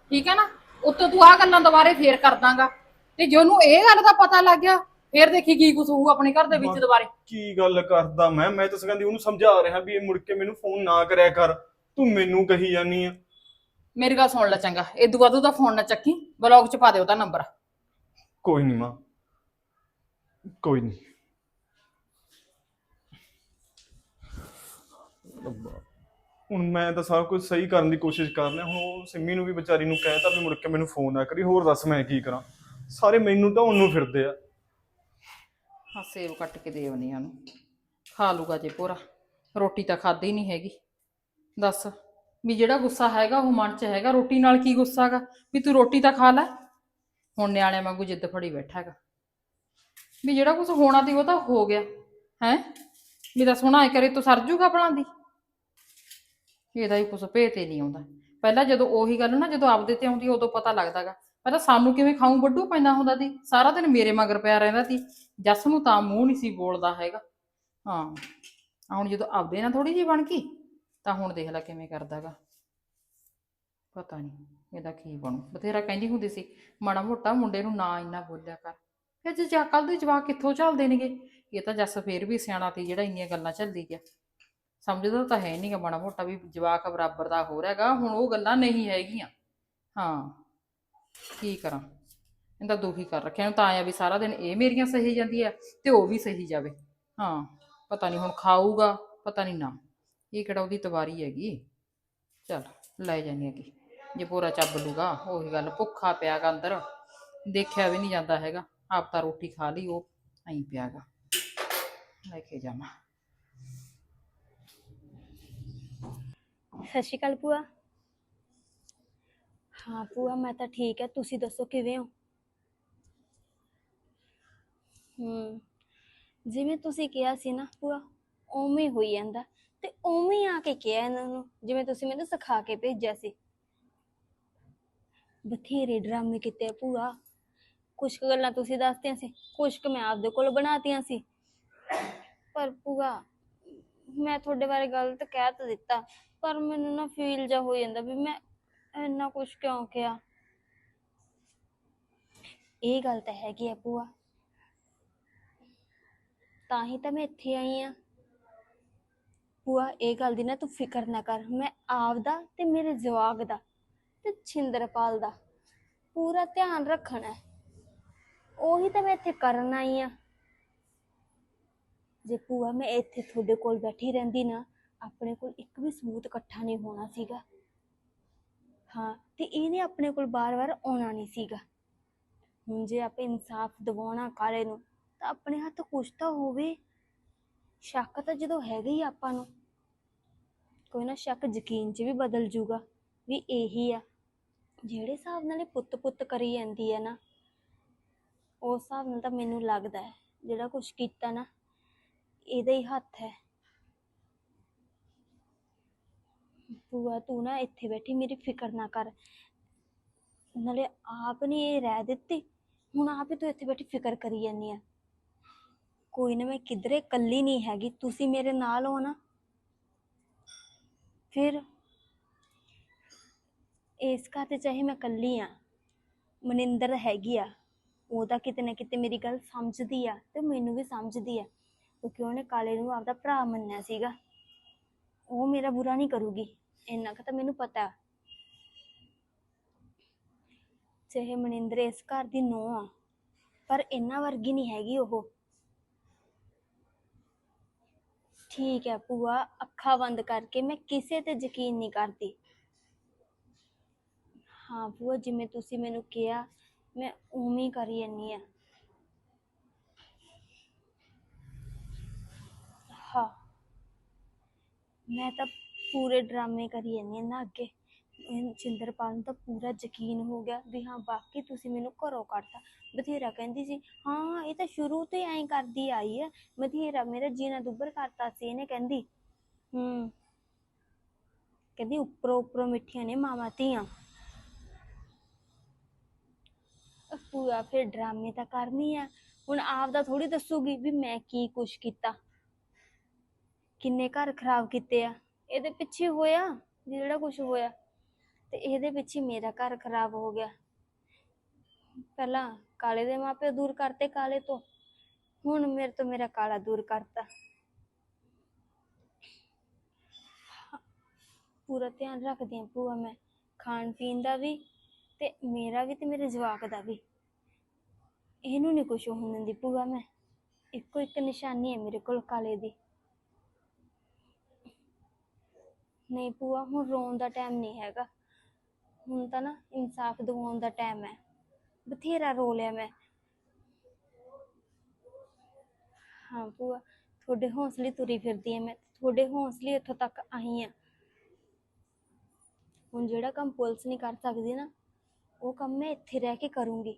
ਠੀਕ ਹੈ ਨਾ? ਉੱਤੋਂ ਤੂੰ ਆ ਗੱਲਾਂ ਦੁਬਾਰੇ ਫੇਰ ਕਰ ਦਾਂਗਾ। ਤੇ ਜੇ ਉਹਨੂੰ ਇਹ ਗੱਲ ਦਾ ਪਤਾ ਲੱਗ ਗਿਆ ਫੇਰ ਦੇਖੀ ਕੀ ਕੁਝ ਹੋਊ ਆਪਣੇ ਘਰ ਦੇ ਵਿੱਚ ਦੁਬਾਰੇ। ਕੀ ਗੱਲ ਕਰਦਾ ਮੈਂ? ਮੈਂ ਤਾਂ ਸਗੰਦੀ ਉਹਨੂੰ ਸਮਝਾ ਰਿਹਾ ਵੀ ਇਹ ਮੁੜ ਕੇ ਮੈਨੂੰ ਫੋਨ ਨਾ ਕਰਿਆ ਕਰ। ਤੂੰ ਮੈਨੂੰ ਕਹੀ ਜਾਨੀ ਆ। ਮੇਰੀ ਗੱਲ ਸੁਣ ਲੈ ਚੰਗਾ। ਇਹ ਦੁਆ ਦਾ ਫੋਨ ਨਾ ਚੱਕੀ। ਬਲੌਗ ਚ ਪਾ ਦੇ ਉਹਦਾ ਨੰਬਰ ਕੋਈ ਨਹੀਂ ਮਾਂ। ਕੋਈ ਨਹੀਂ ਰੱਬਾ। ਹੁਣ ਮੈਂ ਤਾਂ ਸਭ ਕੁਝ ਸਹੀ ਕਰਨ ਦੀ ਕੋਸ਼ਿਸ਼ ਕਰ ਰਿਹਾ। ਹੁਣ ਉਹ ਸਿੰਮੀ ਨੂੰ ਵੀ ਵਿਚਾਰੀ ਨੂੰ ਕਹਿਤਾ ਵੀ ਮੁੜ ਕੇ ਮੈਨੂੰ ਫੋਨ ਨਾ ਕਰੀ। ਹੋਰ ਦੱਸ ਮੈਂ ਕੀ ਕਰਾਂ? ਸਾਰੇ ਮੈਨੂੰ ਤਾਂ ਉਹਨੂੰ ਫਿਰਦੇ ਆ। ਹਾਂ, ਸੇਬ ਕੱਟ ਕੇ ਦੇ ਆਉਣੀ ਉਹਨੂੰ। ਖਾ ਲੂਗਾ ਜੇ ਪੂਰਾ। ਰੋਟੀ ਤਾਂ ਖਾਦੀ ਨਹੀਂ ਹੈਗੀ। ਦੱਸ ਵੀ ਜਿਹੜਾ ਗੁੱਸਾ ਹੈਗਾ, ਉਹ ਮਨ 'ਚ ਹੈਗਾ। ਰੋਟੀ ਨਾਲ ਕੀ ਗੁੱਸਾ ਹੈਗਾ? ਵੀ ਤੂੰ ਰੋਟੀ ਤਾਂ ਖਾ ਲੈ। ਹੁਣ ਨਿਆਣਿਆਂ ਵਾਂਗੂ ਜਿੱਦ ਫੜੀ ਬੈਠਾ ਹੈਗਾ। ਵੀ ਜਿਹੜਾ ਕੁਝ ਹੋਣਾ ਸੀ ਉਹ ਤਾਂ ਹੋ ਗਿਆ, ਹੈ? ਵੀ ਤਾਂ ਸੋਹਣਾ ਐ ਕਰੇ ਤੂੰ ਸਰ ਜੂਗਾ ਦੀ ਇਹਦਾ ਹੀ ਕੁਝ ਭੇਤ ਨਹੀਂ ਆਉਂਦਾ। ਪਹਿਲਾਂ ਜਦੋਂ ਉਹੀ ਗੱਲ ਨਾ ਜਦੋਂ ਆਪਦੇ ਤੇ ਆਉਂਦੀ, ਉਦੋਂ ਪਤਾ ਲੱਗਦਾਗਾ ਪਹਿਲਾਂ ਸਾਨੂੰ ਕਿਵੇਂ ਖਾਉਂ ਵੱਡੂ ਪੈਂਦਾ ਹੁੰਦਾ ਸੀ। ਸਾਰਾ ਦਿਨ ਮੇਰੇ ਮਗਰ ਪਿਆ ਰਹਿੰਦਾ ਸੀ। ਜੱਸ ਨੂੰ ਤਾਂ ਮੂੰਹ ਨਹੀਂ ਸੀ ਬੋਲਦਾ ਹੈਗਾ। ਹਾਂ ਹੁਣ ਜਦੋਂ ਆਪਦੇ ਨਾਲ ਥੋੜੀ ਜਿਹੀ ਬਣ ਗਈ, ਤਾਂ ਹੁਣ ਦੇਖ ਲੈ ਕਿਵੇਂ ਕਰਦਾਗਾ ਪਤਾ ਨਹੀਂ। ਇਹਦਾ ਕੀ ਬਣੂ? ਬਥੇਰਾ ਕਹਿੰਦੀ ਹੁੰਦੀ ਸੀ, ਮਾੜਾ ਮੋਟਾ ਮੁੰਡੇ ਨੂੰ ਨਾ ਇੰਨਾ ਬੋਲਿਆ ਕਰ। ਫਿਰ ਜੇ ਜਾ ਕੱਲ ਦੇ ਜਵਾਕ ਕਿੱਥੋਂ ਝੱਲਦੇ ਨੇਗੇ? ਇਹ ਤਾਂ ਜੱਸ ਫੇਰ ਵੀ ਸਿਆਣਾ ਤੇ ਜਿਹੜਾ ਇੰਨੀਆਂ ਗੱਲਾਂ ਝੱਲਦੀ ਗਿਆ ਸਮਝਦਾ ਤਾਂ ਹੈ ਨਹੀਂਗਾ ਮਾੜਾ ਮੋਟਾ ਵੀ ਜਵਾਕ ਬਰਾਬਰ ਦਾ ਹੋ ਰਿਹਾਗਾ ਹੁਣ ਉਹ ਗੱਲਾਂ ਨਹੀਂ ਹੈਗੀਆਂ। ਹਾਂ, ਕੀ ਕਰਾਂ? ਇਹਦਾ ਦੁਖੀ ਕਰ ਰੱਖਿਆ ਇਹਨੂੰ ਤਾਂ ਆਇਆ ਵੀ ਸਾਰਾ ਦਿਨ ਇਹ ਮੇਰੀਆਂ ਸਹੀ ਜਾਂਦੀ ਆ ਤੇ ਉਹ ਵੀ ਸਹੀ ਜਾਵੇ। ਹਾਂ, ਪਤਾ ਨਹੀਂ ਹੁਣ ਖਾਊਗਾ, ਪਤਾ ਨਹੀਂ ਨਾ। ਇਹ ਕਿਹੜਾ ਉਹਦੀ ਤਵਾਰੀ ਹੈਗੀ? ਚਲ, ਲੈ ਜਾਨੀ ਹੈਗੀ। ਜੇ ਪੂਰਾ ਚੱਬ ਲੂਗਾ ਉਹੀ ਗੱਲ ਭੁੱਖਾ ਪਿਆਗਾ ਅੰਦਰ ਦੇਖਿਆ ਵੀ ਨਹੀਂ ਜਾਂਦਾ ਹੈਗਾ। ਆਪ ਤਾਂ ਰੋਟੀ ਖਾ ਲਈ ਉਹ ਐਂ ਪਿਆਗਾ ਲੈ ਕੇ ਜਾਵਾਂ। ਸਤਿ ਸ਼੍ਰੀ ਅਕਾਲ ਭੂਆ। ਹਾਂ ਭੂਆ ਮੈਂ ਤਾਂ ਠੀਕ ਹੈ। ਤੁਸੀਂ ਦੱਸੋ ਕਿਵੇਂ ਹੋ? ਹੂੰ। ਜਿਵੇਂ ਤੁਸੀਂ ਕਿਹਾ ਸੀ ਨਾ ਭੂਆ ਉਵੇਂ ਹੋਈ ਜਾਂਦਾ। ਤੇ ਉਵੇਂ ਆ ਕੇ ਕਿਹਾ ਇਹਨਾਂ ਨੂੰ ਜਿਵੇਂ ਤੁਸੀਂ ਮੈਨੂੰ ਸਿਖਾ ਕੇ ਭੇਜਿਆ ਸੀ। ਬਥੇਰੇ ਡਰਾਮੇ ਕੀਤੇ ਆ ਭੂਆ। ਕੁਝ ਕੁ ਗੱਲਾਂ ਤੁਸੀਂ ਦੱਸਤੀਆਂ ਸੀ ਕੁਝ ਕੁ ਮੈਂ ਆਪਦੇ ਕੋਲ ਬਣਾਤੀਆਂ ਸੀ। ਪਰ ਭੂਆ, ਮੈਂ ਤੁਹਾਡੇ ਬਾਰੇ ਗਲਤ ਕਹਿ ਤਾਂ ਦਿੱਤਾ, ਪਰ ਮੈਨੂੰ ਨਾ ਫੀਲ ਜਾ ਹੋ ਜਾਂਦਾ ਵੀ ਮੈਂ ਇੰਨਾ ਕੁਝ ਕਿਉਂ ਕਿਹਾ। ਇਹ ਗੱਲ ਤਾਂ ਹੈਗੀ ਆ ਭੂਆ। ਤਾਂ ਹੀ ਤਾਂ ਮੈਂ ਇੱਥੇ ਆਈ ਆ। ਭੂਆ, ਇਹ ਗੱਲ ਦੀ ਨਾ ਤੂੰ ਫਿਕਰ ਨਾ ਕਰ। ਮੈਂ ਆਪਦਾ ਤੇ ਮੇਰੇ ਜਵਾਕ ਦਾ ਤੇ ਛਿੰਦਰਪਾਲ ਦਾ। ਪੂਰਾ ਧਿਆਨ ਰੱਖਣਾ ਹੈ। ਉਹੀ ਤਾਂ ਮੈਂ ਇੱਥੇ ਕਰਨ ਆਈ ਆ ਜੇ ਭੂਆ ਮੈਂ ਇੱਥੇ ਤੁਹਾਡੇ ਕੋਲ ਬੈਠੀ ਰਹਿੰਦੀ ਨਾ, ਆਪਣੇ ਕੋਲ ਇੱਕ ਵੀ ਸਬੂਤ ਇਕੱਠਾ ਨਹੀਂ ਹੋਣਾ ਸੀਗਾ। ਹਾਂ, ਤੇ ਇਹਨੇ ਆਪਣੇ ਕੋਲ ਬਾਰ-ਬਾਰ ਆਉਣਾ ਨਹੀਂ ਸੀਗਾ। ਹੁਣ ਜੇ ਆਪਾਂ ਇਨਸਾਫ ਦਿਵਾਉਣਾ ਕਾਲੇ ਨੂੰ, ਤਾਂ ਆਪਣੇ ਹੱਥ ਕੁਛ ਤਾਂ ਹੋਵੇ। ਸ਼ੱਕ ਤਾਂ ਜਦੋਂ ਹੈਗਾ ਹੀ ਆਪਾਂ ਨੂੰ। ਕੋਈ ਨਾ ਸ਼ੱਕ ਯਕੀਨ 'ਚ ਵੀ ਬਦਲ ਜੂਗਾ ਵੀ ਇਹੀ ਆ। ਜਿਹੜੇ ਹਿਸਾਬ ਨਾਲ ਇਹ ਪੁੱਤ-ਪੁੱਤ ਕਰੀ ਜਾਂਦੀ ਹੈ ਨਾ ਉਸ ਹਿਸਾਬ ਨਾਲ ਤਾਂ ਮੈਨੂੰ ਲੱਗਦਾ ਹੈ, ਜਿਹੜਾ ਕੁਝ ਕੀਤਾ ਨਾ, ਇਹਦਾ ਹੀ ਹੱਥ ਹੈ। ਭੂਆ, ਤੂੰ ਨਾ ਇੱਥੇ ਬੈਠੀ, ਮੇਰੀ ਫਿਕਰ ਨਾ ਕਰ। ਨਾਲੇ ਆਪ ਨੇ ਇਹ ਰਹਿ ਦਿੱਤੀ, ਹੁਣ ਆਪ ਹੀ ਤੂੰ ਇੱਥੇ ਬੈਠੀ ਫਿਕਰ ਕਰੀ ਜਾਂਦੀ ਆ ਕੋਈ ਨਾ ਮੈਂ ਕਿਧਰੇ ਇਕੱਲੀ ਨਹੀਂ ਹੈਗੀ, ਤੁਸੀਂ ਮੇਰੇ ਨਾਲ ਹੋ ਨਾ। ਫਿਰ ਇਸ ਘਰ ਤੇ ਚਾਹੇ ਮੈਂ ਇਕੱਲੀ ਆ, ਮਨਿੰਦਰ ਹੈਗੀ ਆ, ਉਹ ਤਾਂ ਕਿਤੇ ਨਾ ਕਿਤੇ ਮੇਰੀ ਗੱਲ ਸਮਝਦੀ ਆ ਤੇ ਮੈਨੂੰ ਵੀ ਸਮਝਦੀ ਆ, ਕਿਉਂਕਿ ਉਹਨੇ ਕਾਲੇ ਨੂੰ ਆਪਦਾ ਭਰਾ ਮੰਨਿਆ ਸੀਗਾ। ਉਹ ਮੇਰਾ ਬੁਰਾ ਨਹੀਂ ਕਰੂਗੀ, ਇੰਨਾ ਕੁ ਤਾਂ ਮੈਨੂੰ ਪਤਾ। ਚਾਹੇ ਮਨਿੰਦਰ ਇਸ ਘਰ ਦੀ ਨੂੰਹ ਆ, ਪਰ ਇਹਨਾਂ ਵਰਗੀ ਨਹੀਂ ਹੈਗੀ ਉਹ। ਠੀਕ ਹੈ ਭੂਆ, ਅੱਖਾਂ ਬੰਦ ਕਰਕੇ ਮੈਂ ਕਿਸੇ ਤੇ ਯਕੀਨ ਨਹੀਂ ਕਰਦੀ। ਹਾਂ ਭੂਆ, ਜਿਵੇਂ ਤੁਸੀਂ ਮੈਨੂੰ ਕਿਹਾ, ਮੈਂ ਉਵੇਂ ਹੀ ਕਰੀ ਜਾਂਦੀ ਆ ਹਾਂ। ਮੈਂ ਤਾਂ ਪੂਰੇ ਡਰਾਮੇ ਕਰੀ ਜਾਂਦੀ ਹਾਂ ਨਾ ਅੱਗੇ। ਇਹ ਚਿੰਦਰਪਾਲ ਨੂੰ ਤਾਂ ਪੂਰਾ ਯਕੀਨ ਹੋ ਗਿਆ ਵੀ ਹਾਂ, ਬਾਕੀ ਤੁਸੀਂ ਮੈਨੂੰ ਘਰੋਂ ਕੱਢਤਾ। ਬਥੇਰਾ ਕਹਿੰਦੀ ਸੀ, ਹਾਂ, ਇਹ ਤਾਂ ਸ਼ੁਰੂ ਤੋਂ ਹੀ ਐਂ ਕਰਦੀ ਆਈ ਹੈ ਬਥੇਰਾ ਮੇਰਾ ਜੀਣਾ ਦੁੱਬਰ ਕਰਤਾ ਸੀ ਇਹਨੇ ਕਹਿੰਦੀ। ਹੂੰ। ਕਹਿੰਦੀ ਉੱਪਰੋਂ ਉੱਪਰੋਂ ਮਿੱਠੀਆਂ ਨੇ ਮਾਵਾਂ ਧੀਆਂ। ਭੂਆ ਫਿਰ ਡਰਾਮੇ ਤਾਂ ਕਰਨੀ ਆ। ਹੁਣ ਆਪ ਦਾ ਥੋੜੀ ਦੱਸੂਗੀ ਵੀ ਮੈਂ ਕੀ ਕੁਛ ਕੀਤਾ। ਕਿੰਨੇ ਘਰ ਖਰਾਬ ਕੀਤੇ ਆ। ਇਹਦੇ ਪਿੱਛੇ ਹੋਇਆ, ਜਿਹੜਾ ਕੁਝ ਹੋਇਆ। ਤੇ ਇਹਦੇ ਪਿੱਛੇ ਮੇਰਾ ਘਰ ਖਰਾਬ ਹੋ ਗਿਆ। ਪਹਿਲਾਂ ਕਾਲੇ ਦੇ ਮਾਪੇ ਦੂਰ ਕਰਤੇ ਕਾਲੇ ਤੋਂ। ਹੁਣ ਮੇਰੇ ਤੋਂ ਮੇਰਾ ਕਾਲਾ ਦੂਰ ਕਰਤਾ। ਪੂਰਾ ਧਿਆਨ ਰੱਖਦੀ ਆ ਭੂਆ ਮੈਂ। ਖਾਣ ਪੀਣ ਦਾ ਵੀ ਤੇ ਮੇਰਾ ਵੀ ਤੇ ਮੇਰੇ ਜਵਾਕ ਦਾ ਵੀ। ਇਹਨੂੰ ਨਹੀਂ ਕੁਛ ਹੋਣ ਦਿੰਦੀ ਭੂਆ ਮੈਂ। ਇੱਕੋ ਇੱਕ ਨਿਸ਼ਾਨੀ ਹੈ ਮੇਰੇ ਕੋਲ ਕਾਲੇ ਦੀ। ਨਹੀਂ ਭੂਆ, ਹੁਣ ਰੋਣ ਦਾ ਟਾਈਮ ਨਹੀਂ ਹੈਗਾ। ਹੁਣ ਤਾਂ ਨਾ ਇਨਸਾਫ ਦਿਵਾਉਣ ਦਾ ਟਾਈਮ ਹੈ। ਬਥੇਰਾ ਰੋ ਲਿਆ ਮੈਂ। ਹਾਂ ਭੂਆ, ਤੁਹਾਡੇ ਹੌਸਲੇ ਤੁਰੀ ਫਿਰਦੀ ਹਾਂ ਮੈਂ। ਤੁਹਾਡੇ ਹੌਸਲੇ ਇੱਥੋਂ ਤੱਕ ਆਈ ਹਾਂ। ਹੁਣ ਜਿਹੜਾ ਕੰਮ ਪੁਲਿਸ ਨਹੀਂ ਕਰ ਸਕਦੀ ਨਾ ਉਹ ਕੰਮ ਮੈਂ ਇੱਥੇ ਰਹਿ ਕੇ ਕਰੂੰਗੀ।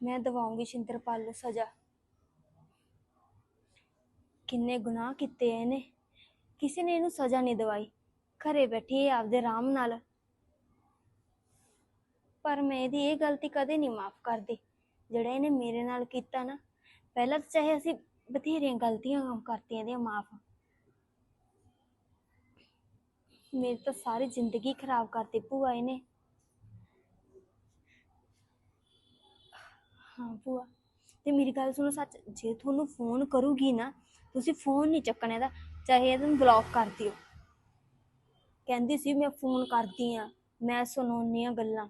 ਮੈਂ ਦਵਾਉਂਗੀ ਸ਼ਿੰਦਰਪਾਲ ਨੂੰ ਸਜ਼ਾ। ਕਿੰਨੇ ਗੁਨਾਹ ਕੀਤੇ ਇਹਨੇ। ਕਿਸੇ ਨੇ ਇਹਨੂੰ ਸਜ਼ਾ ਨਹੀਂ ਦਵਾਈ। ਘਰੇ ਬੈਠੀ ਹੈ ਆਪਦੇ ਆਰਾਮ ਨਾਲ। ਪਰ ਮੈਂ ਇਹਦੀ ਇਹ ਗਲਤੀ ਕਦੇ ਨਹੀਂ ਮਾਫ ਕਰਦੀ। ਜਿਹੜਾ ਇਹਨੇ ਮੇਰੇ ਨਾਲ ਕੀਤਾ ਨਾ, ਪਹਿਲਾਂ ਤਾਂ ਚਾਹੇ ਅਸੀਂ ਬਥੇਰੀਆਂ ਗਲਤੀਆਂ ਕਰਤੀਆਂ ਇਹਦੀਆਂ ਮਾਫ। ਮੇਰੀ ਤਾਂ ਸਾਰੀ ਜ਼ਿੰਦਗੀ ਖਰਾਬ ਕਰਤੀ ਭੂਆ ਇਹਨੇ। ਹਾਂ ਭੂਆ। ਤੇ ਮੇਰੀ ਗੱਲ ਸੁਣੋ ਸੱਚ, ਜੇ ਤੁਹਾਨੂੰ ਫੋਨ ਕਰੂਗੀ ਨਾ, ਤੁਸੀਂ ਫੋਨ ਨਹੀਂ ਚੱਕਣਾ ਇਹਦਾ, ਚਾਹੇ ਇਹਨੂੰ ਬਲੌਕ ਕਰ ਦਿਓ। ਕਹਿੰਦੀ ਸੀ ਮੈਂ ਫੋਨ ਕਰਦੀ ਆ ਮੈਂ ਸੁਣਾਉਣੀ ਆ ਗੱਲਾਂ।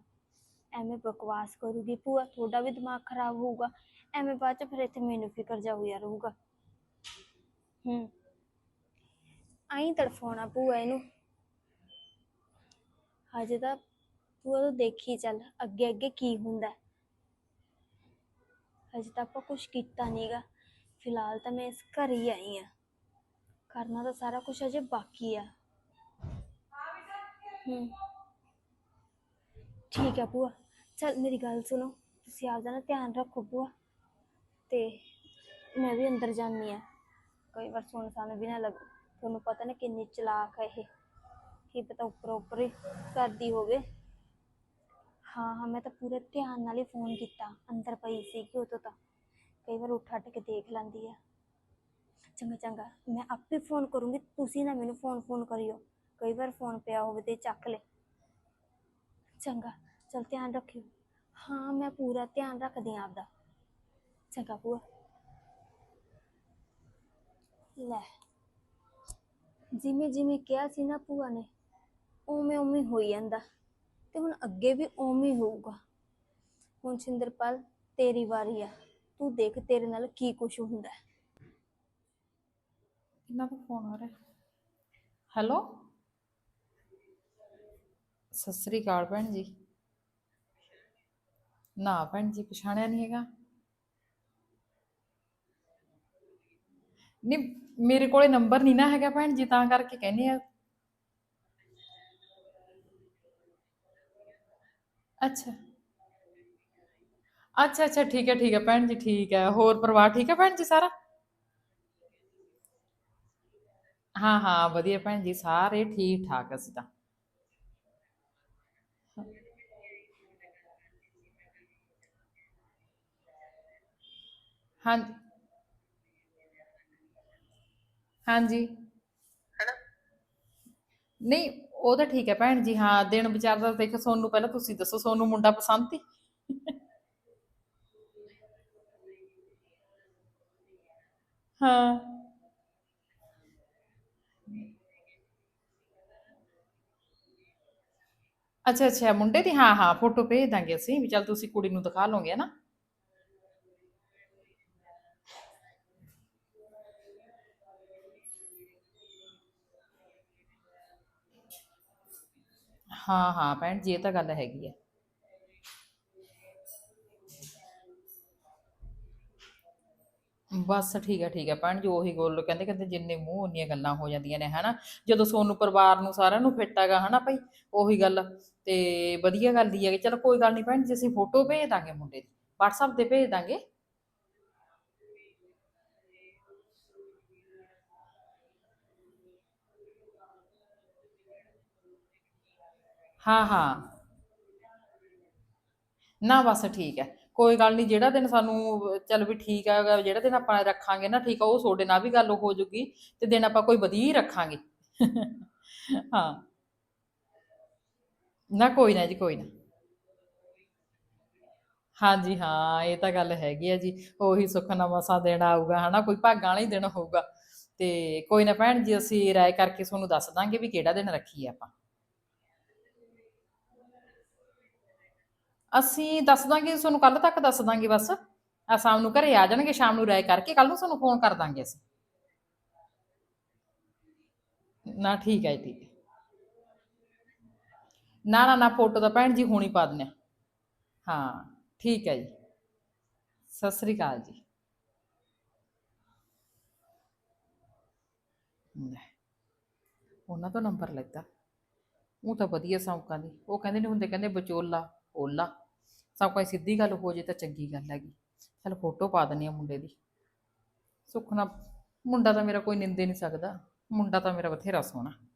ਐਵੇਂ ਬਕਵਾਸ ਕਰੂਗੀ ਭੂਆ, ਤੁਹਾਡਾ ਵੀ ਦਿਮਾਗ ਖਰਾਬ ਹੋਊਗਾ। ਐਵੇਂ ਬਾਅਦ ਚ ਫਿਰ ਇੱਥੇ ਮੈਨੂੰ ਫਿਕਰ ਜਾ ਹੋਇਆ ਰਹੂਗਾ। ਹੂੰ। ਆਈ ਤੜਫਾਉਣਾ ਭੂਆ ਇਹਨੂੰ। ਹਜੇ ਤਾਂ ਭੂਆ ਤੋਂ ਦੇਖੀ ਚੱਲ ਅੱਗੇ ਅੱਗੇ ਕੀ ਹੁੰਦਾ। ਹਜੇ ਤਾਂ ਆਪਾਂ ਕੁਝ ਕੀਤਾ ਨਹੀਂਗਾ ਫਿਲਹਾਲ ਤਾਂ ਮੈਂ ਇਸ ਘਰ ਹੀ ਆਈ ਆ ਕਰਨਾ ਤਾਂ ਸਾਰਾ ਕੁਝ ਅਜੇ ਬਾਕੀ ਆ। ਹੂੰ। ਠੀਕ ਹੈ ਭੂਆ। ਚਲ ਮੇਰੀ ਗੱਲ ਸੁਣੋ। ਤੁਸੀਂ ਆਪਦਾ ਨਾ ਧਿਆਨ ਰੱਖੋ ਭੂਆ। ਤੇ ਮੈਂ ਵੀ ਅੰਦਰ ਜਾਂਦੀ ਆ ਕਈ ਵਾਰ ਸੁਣ ਸਾਨੂੰ ਵੀ ਨਾ ਲੱਗ। ਤੁਹਾਨੂੰ ਪਤਾ ਨਾ ਕਿੰਨੀ ਚਲਾਕ ਹੈ ਇਹ। ਕੀ ਪਤਾ ਉੱਪਰ ਉੱਪਰ ਹੀ ਕਰਦੀ ਹੋਵੇ। ਹਾਂ ਹਾਂ, ਮੈਂ ਤਾਂ ਪੂਰੇ ਧਿਆਨ ਨਾਲ ਹੀ ਫੋਨ ਕੀਤਾ। ਅੰਦਰ ਪਈ ਸੀ ਕਿ ਉਦੋਂ ਤਾਂ। ਕਈ ਵਾਰ ਉੱਠ ਹੱਟ ਕੇ ਦੇਖ ਲੈਂਦੀ ਆ। ਚੰਗਾ ਚੰਗਾ, ਮੈਂ ਆਪੇ ਫੋਨ ਕਰੂੰਗੀ, ਤੁਸੀਂ ਨਾ ਮੈਨੂੰ ਫੋਨ ਫੋਨ ਕਰਿਓ। ਕਈ ਵਾਰ ਫੋਨ ਪਿਆ ਹੋਵੇ ਤੇ ਚੱਕ ਲੈ। ਚੰਗਾ, ਚਲ ਧਿਆਨ ਰੱਖਿਓ। ਹਾਂ, ਮੈਂ ਪੂਰਾ ਧਿਆਨ ਰੱਖਦੀ ਆਂ ਆਪਦਾ। ਚੰਗਾ, ਭੂਆ। ਲੈ। ਜਿਵੇਂ ਜਿਵੇਂ ਕਿਹਾ ਸੀ ਨਾ ਭੂਆ ਨੇ, ਉਵੇਂ ਉਵੇਂ ਹੋਈ ਜਾਂਦਾ। ਤੇ ਹੁਣ ਅੱਗੇ ਵੀ ਉਵੇਂ ਹੀ ਹੋਊਗਾ। ਹੁਣ ਛਿੰਦਰਪਾਲ ਤੇਰੀ ਵਾਰੀ ਆ। ਤੂੰ ਦੇਖ ਤੇਰੇ ਨਾਲ ਕੀ ਕੁਝ ਹੁੰਦਾ ਹੈ। ਕਿੰਨਾ ਦਾ ਫੋਨ ਆ ਰਿਹਾ? ਹੈਲੋ ਸਤਿ ਸ੍ਰੀ ਅਕਾਲ ਭੈਣ ਜੀ। ਨਾ ਭੈਣ ਜੀ, ਪਛਾਣਿਆ ਨਹੀਂ ਹੈਗਾ। ਨਹੀਂ, ਮੇਰੇ ਕੋਲੇ ਨੰਬਰ ਨਹੀਂ ਨਾ ਹੈਗਾ ਭੈਣ ਜੀ, ਤਾਂ ਕਰਕੇ ਕਹਿੰਦੇ ਆ अच्छा। अच्छा अच्छा ठीक है ठीक है, भैन जी, ठीक है। होर परिवार ठीक है, भैन जी, सारा? हाँ हाँ वादिया भैन जी, सारे ठीक ठाक असि तो हाँ हाँ जी। हाँ ਨਹੀਂ, ਉਹ ਤਾਂ ਠੀਕ ਹੈ ਭੈਣ ਜੀ, ਹਾਂ, ਦਿਨ ਵਿਚਾਰ ਦਾ ਦੇਖ, ਸੋਨੂੰ ਪਹਿਲਾਂ ਤੁਸੀਂ ਦੱਸੋ, ਸੋਨੂੰ ਮੁੰਡਾ ਪਸੰਦ ਸੀ? ਹਾਂ। ਅੱਛਾ ਅੱਛਾ, ਮੁੰਡੇ ਦੀ, ਹਾਂ ਹਾਂ, ਫੋਟੋ ਭੇਜ ਦਾਂਗੇ ਅਸੀਂ, ਵੀ ਚੱਲ ਤੁਸੀਂ ਕੁੜੀ ਨੂੰ ਦਿਖਾ ਲਓਗੇ ਨਾ? ਹਾਂ ਹਾਂ, ਭੈਣ, ਜੀ ਇਹ ਤਾਂ ਗੱਲ ਹੈਗੀ ਹੈ ਬਸ ਠੀਕ ਹੈ ਠੀਕ ਹੈ ਭੈਣ ਜੀ, ਉਹੀ ਗੱਲ, ਕਹਿੰਦੇ ਕਹਿੰਦੇ ਜਿੰਨੇ ਮੂੰਹ ਉਨੀਆਂ ਗੱਲਾਂ ਹੋ ਜਾਂਦੀਆਂ ਨੇ, ਹਨਾ? ਜਦੋਂ ਸੋਨੂੰ ਪਰਿਵਾਰ ਨੂੰ ਸਾਰਿਆਂ ਨੂੰ ਫਿੱਟ ਹੈਗਾ ਹਨਾ ਭਾਈ? ਉਹੀ ਗੱਲ, ਤੇ ਵਧੀਆ ਗੱਲ ਦੀ ਹੈ ਕਿ ਚਲੋ ਕੋਈ ਗੱਲ ਨਹੀਂ ਭੈਣ ਜੀ, ਅਸੀਂ ਫੋਟੋ ਭੇਜ ਦਾਂਗੇ ਮੁੰਡੇ ਦੀ, WhatsApp ਤੇ ਭੇਜ ਦਾਂਗੇ। ਹਾਂ ਹਾਂ। ਨਾ ਬਸ ਠੀਕ ਹੈ। ਕੋਈ ਗੱਲ ਨਹੀਂ ਜਿਹੜਾ ਦਿਨ ਸਾਨੂੰ, ਚੱਲ ਵੀ ਠੀਕ ਹੈਗਾ ਜਿਹੜਾ ਦਿਨ ਆਪਾਂ ਰੱਖਾਂਗੇ ਨਾ, ਠੀਕ ਆ, ਉਹ ਤੁਹਾਡੇ ਨਾਲ ਵੀ ਗੱਲ ਹੋ ਜੂਗੀ, ਤੇ ਦਿਨ ਆਪਾਂ ਕੋਈ ਵਧੀਆ ਹੀ ਰੱਖਾਂਗੇ। ਹਾਂ। ਨਾ, ਕੋਈ ਨਾ ਜੀ, ਕੋਈ ਨਾ। ਹਾਂਜੀ, ਹਾਂ, ਇਹ ਤਾਂ ਗੱਲ ਹੈਗੀ ਆ ਜੀ। ਉਹੀ ਸੁੱਖ ਨਾ ਮਸਾ ਦਿਨ ਆਊਗਾ, ਹਨਾ, ਕੋਈ ਭਾਗਾਂ ਵਾਲਾ ਹੀ ਦਿਨ ਹੋਊਗਾ। ਤੇ ਕੋਈ ਨਾ ਭੈਣ ਜੀ, ਅਸੀਂ ਰਾਏ ਕਰਕੇ ਤੁਹਾਨੂੰ ਦੱਸ ਦਾਂਗੇ ਵੀ ਕਿਹੜਾ ਦਿਨ ਰੱਖੀਏ ਆਪਾਂ। ਅਸੀਂ ਦੱਸ ਦਾਂਗੇ ਤੁਹਾਨੂੰ ਕੱਲ ਤੱਕ ਦੱਸ ਦਾਂਗੇ ਬਸ। ਆ ਸ਼ਾਮ ਨੂੰ ਘਰੇ ਆ ਜਾਣਗੇ ਸ਼ਾਮ ਨੂੰ ਰਾਏ ਕਰਕੇ ਕੱਲ ਨੂੰ ਤੁਹਾਨੂੰ ਫੋਨ ਕਰ ਦਾਂਗੇ ਅਸੀਂ। ਨਾ ਠੀਕ ਹੈ ਜੀ ਠੀਕ ਹੈ। ਨਾ ਨਾ ਨਾ ਫੋਟੋ ਤਾਂ ਭੈਣ ਜੀ ਹੋਣੀ ਪਾ ਦਿੰਦੇ ਹਾਂ। ਹਾਂ ਠੀਕ ਹੈ ਜੀ। ਸਤਿ ਸ੍ਰੀ ਅਕਾਲ ਜੀ। ਲੈ, ਉਹਨਾਂ ਤੋਂ ਨੰਬਰ ਲੈਤਾ। ਉਹ ਤਾਂ ਵਧੀਆ ਸੌਂਕਾਂ ਦੀ ਉਹ ਕਹਿੰਦੇ ਨੇ ਹੁੰਦੇ ਕਹਿੰਦੇ ਵਿਚੋਲਾ। ਓਲਾ। ਸਭ ਕੋਈ ਸਿੱਧੀ ਗੱਲ ਹੋ ਜੇ ਤਾਂ ਚੰਗੀ ਗੱਲ ਹੈਗੀ। ਚਲ ਫੋਟੋ ਪਾ ਦਿੰਨੀ ਆ ਮੁੰਡੇ ਦੀ। ਸੁੱਖ ਨਾਲ ਮੁੰਡਾ ਤਾਂ ਮੇਰਾ ਕੋਈ ਨਿੰਦੇ ਨਹੀਂ ਸਕਦਾ। ਮੁੰਡਾ ਤਾਂ ਮੇਰਾ ਬਥੇਰਾ ਸੋਹਣਾ।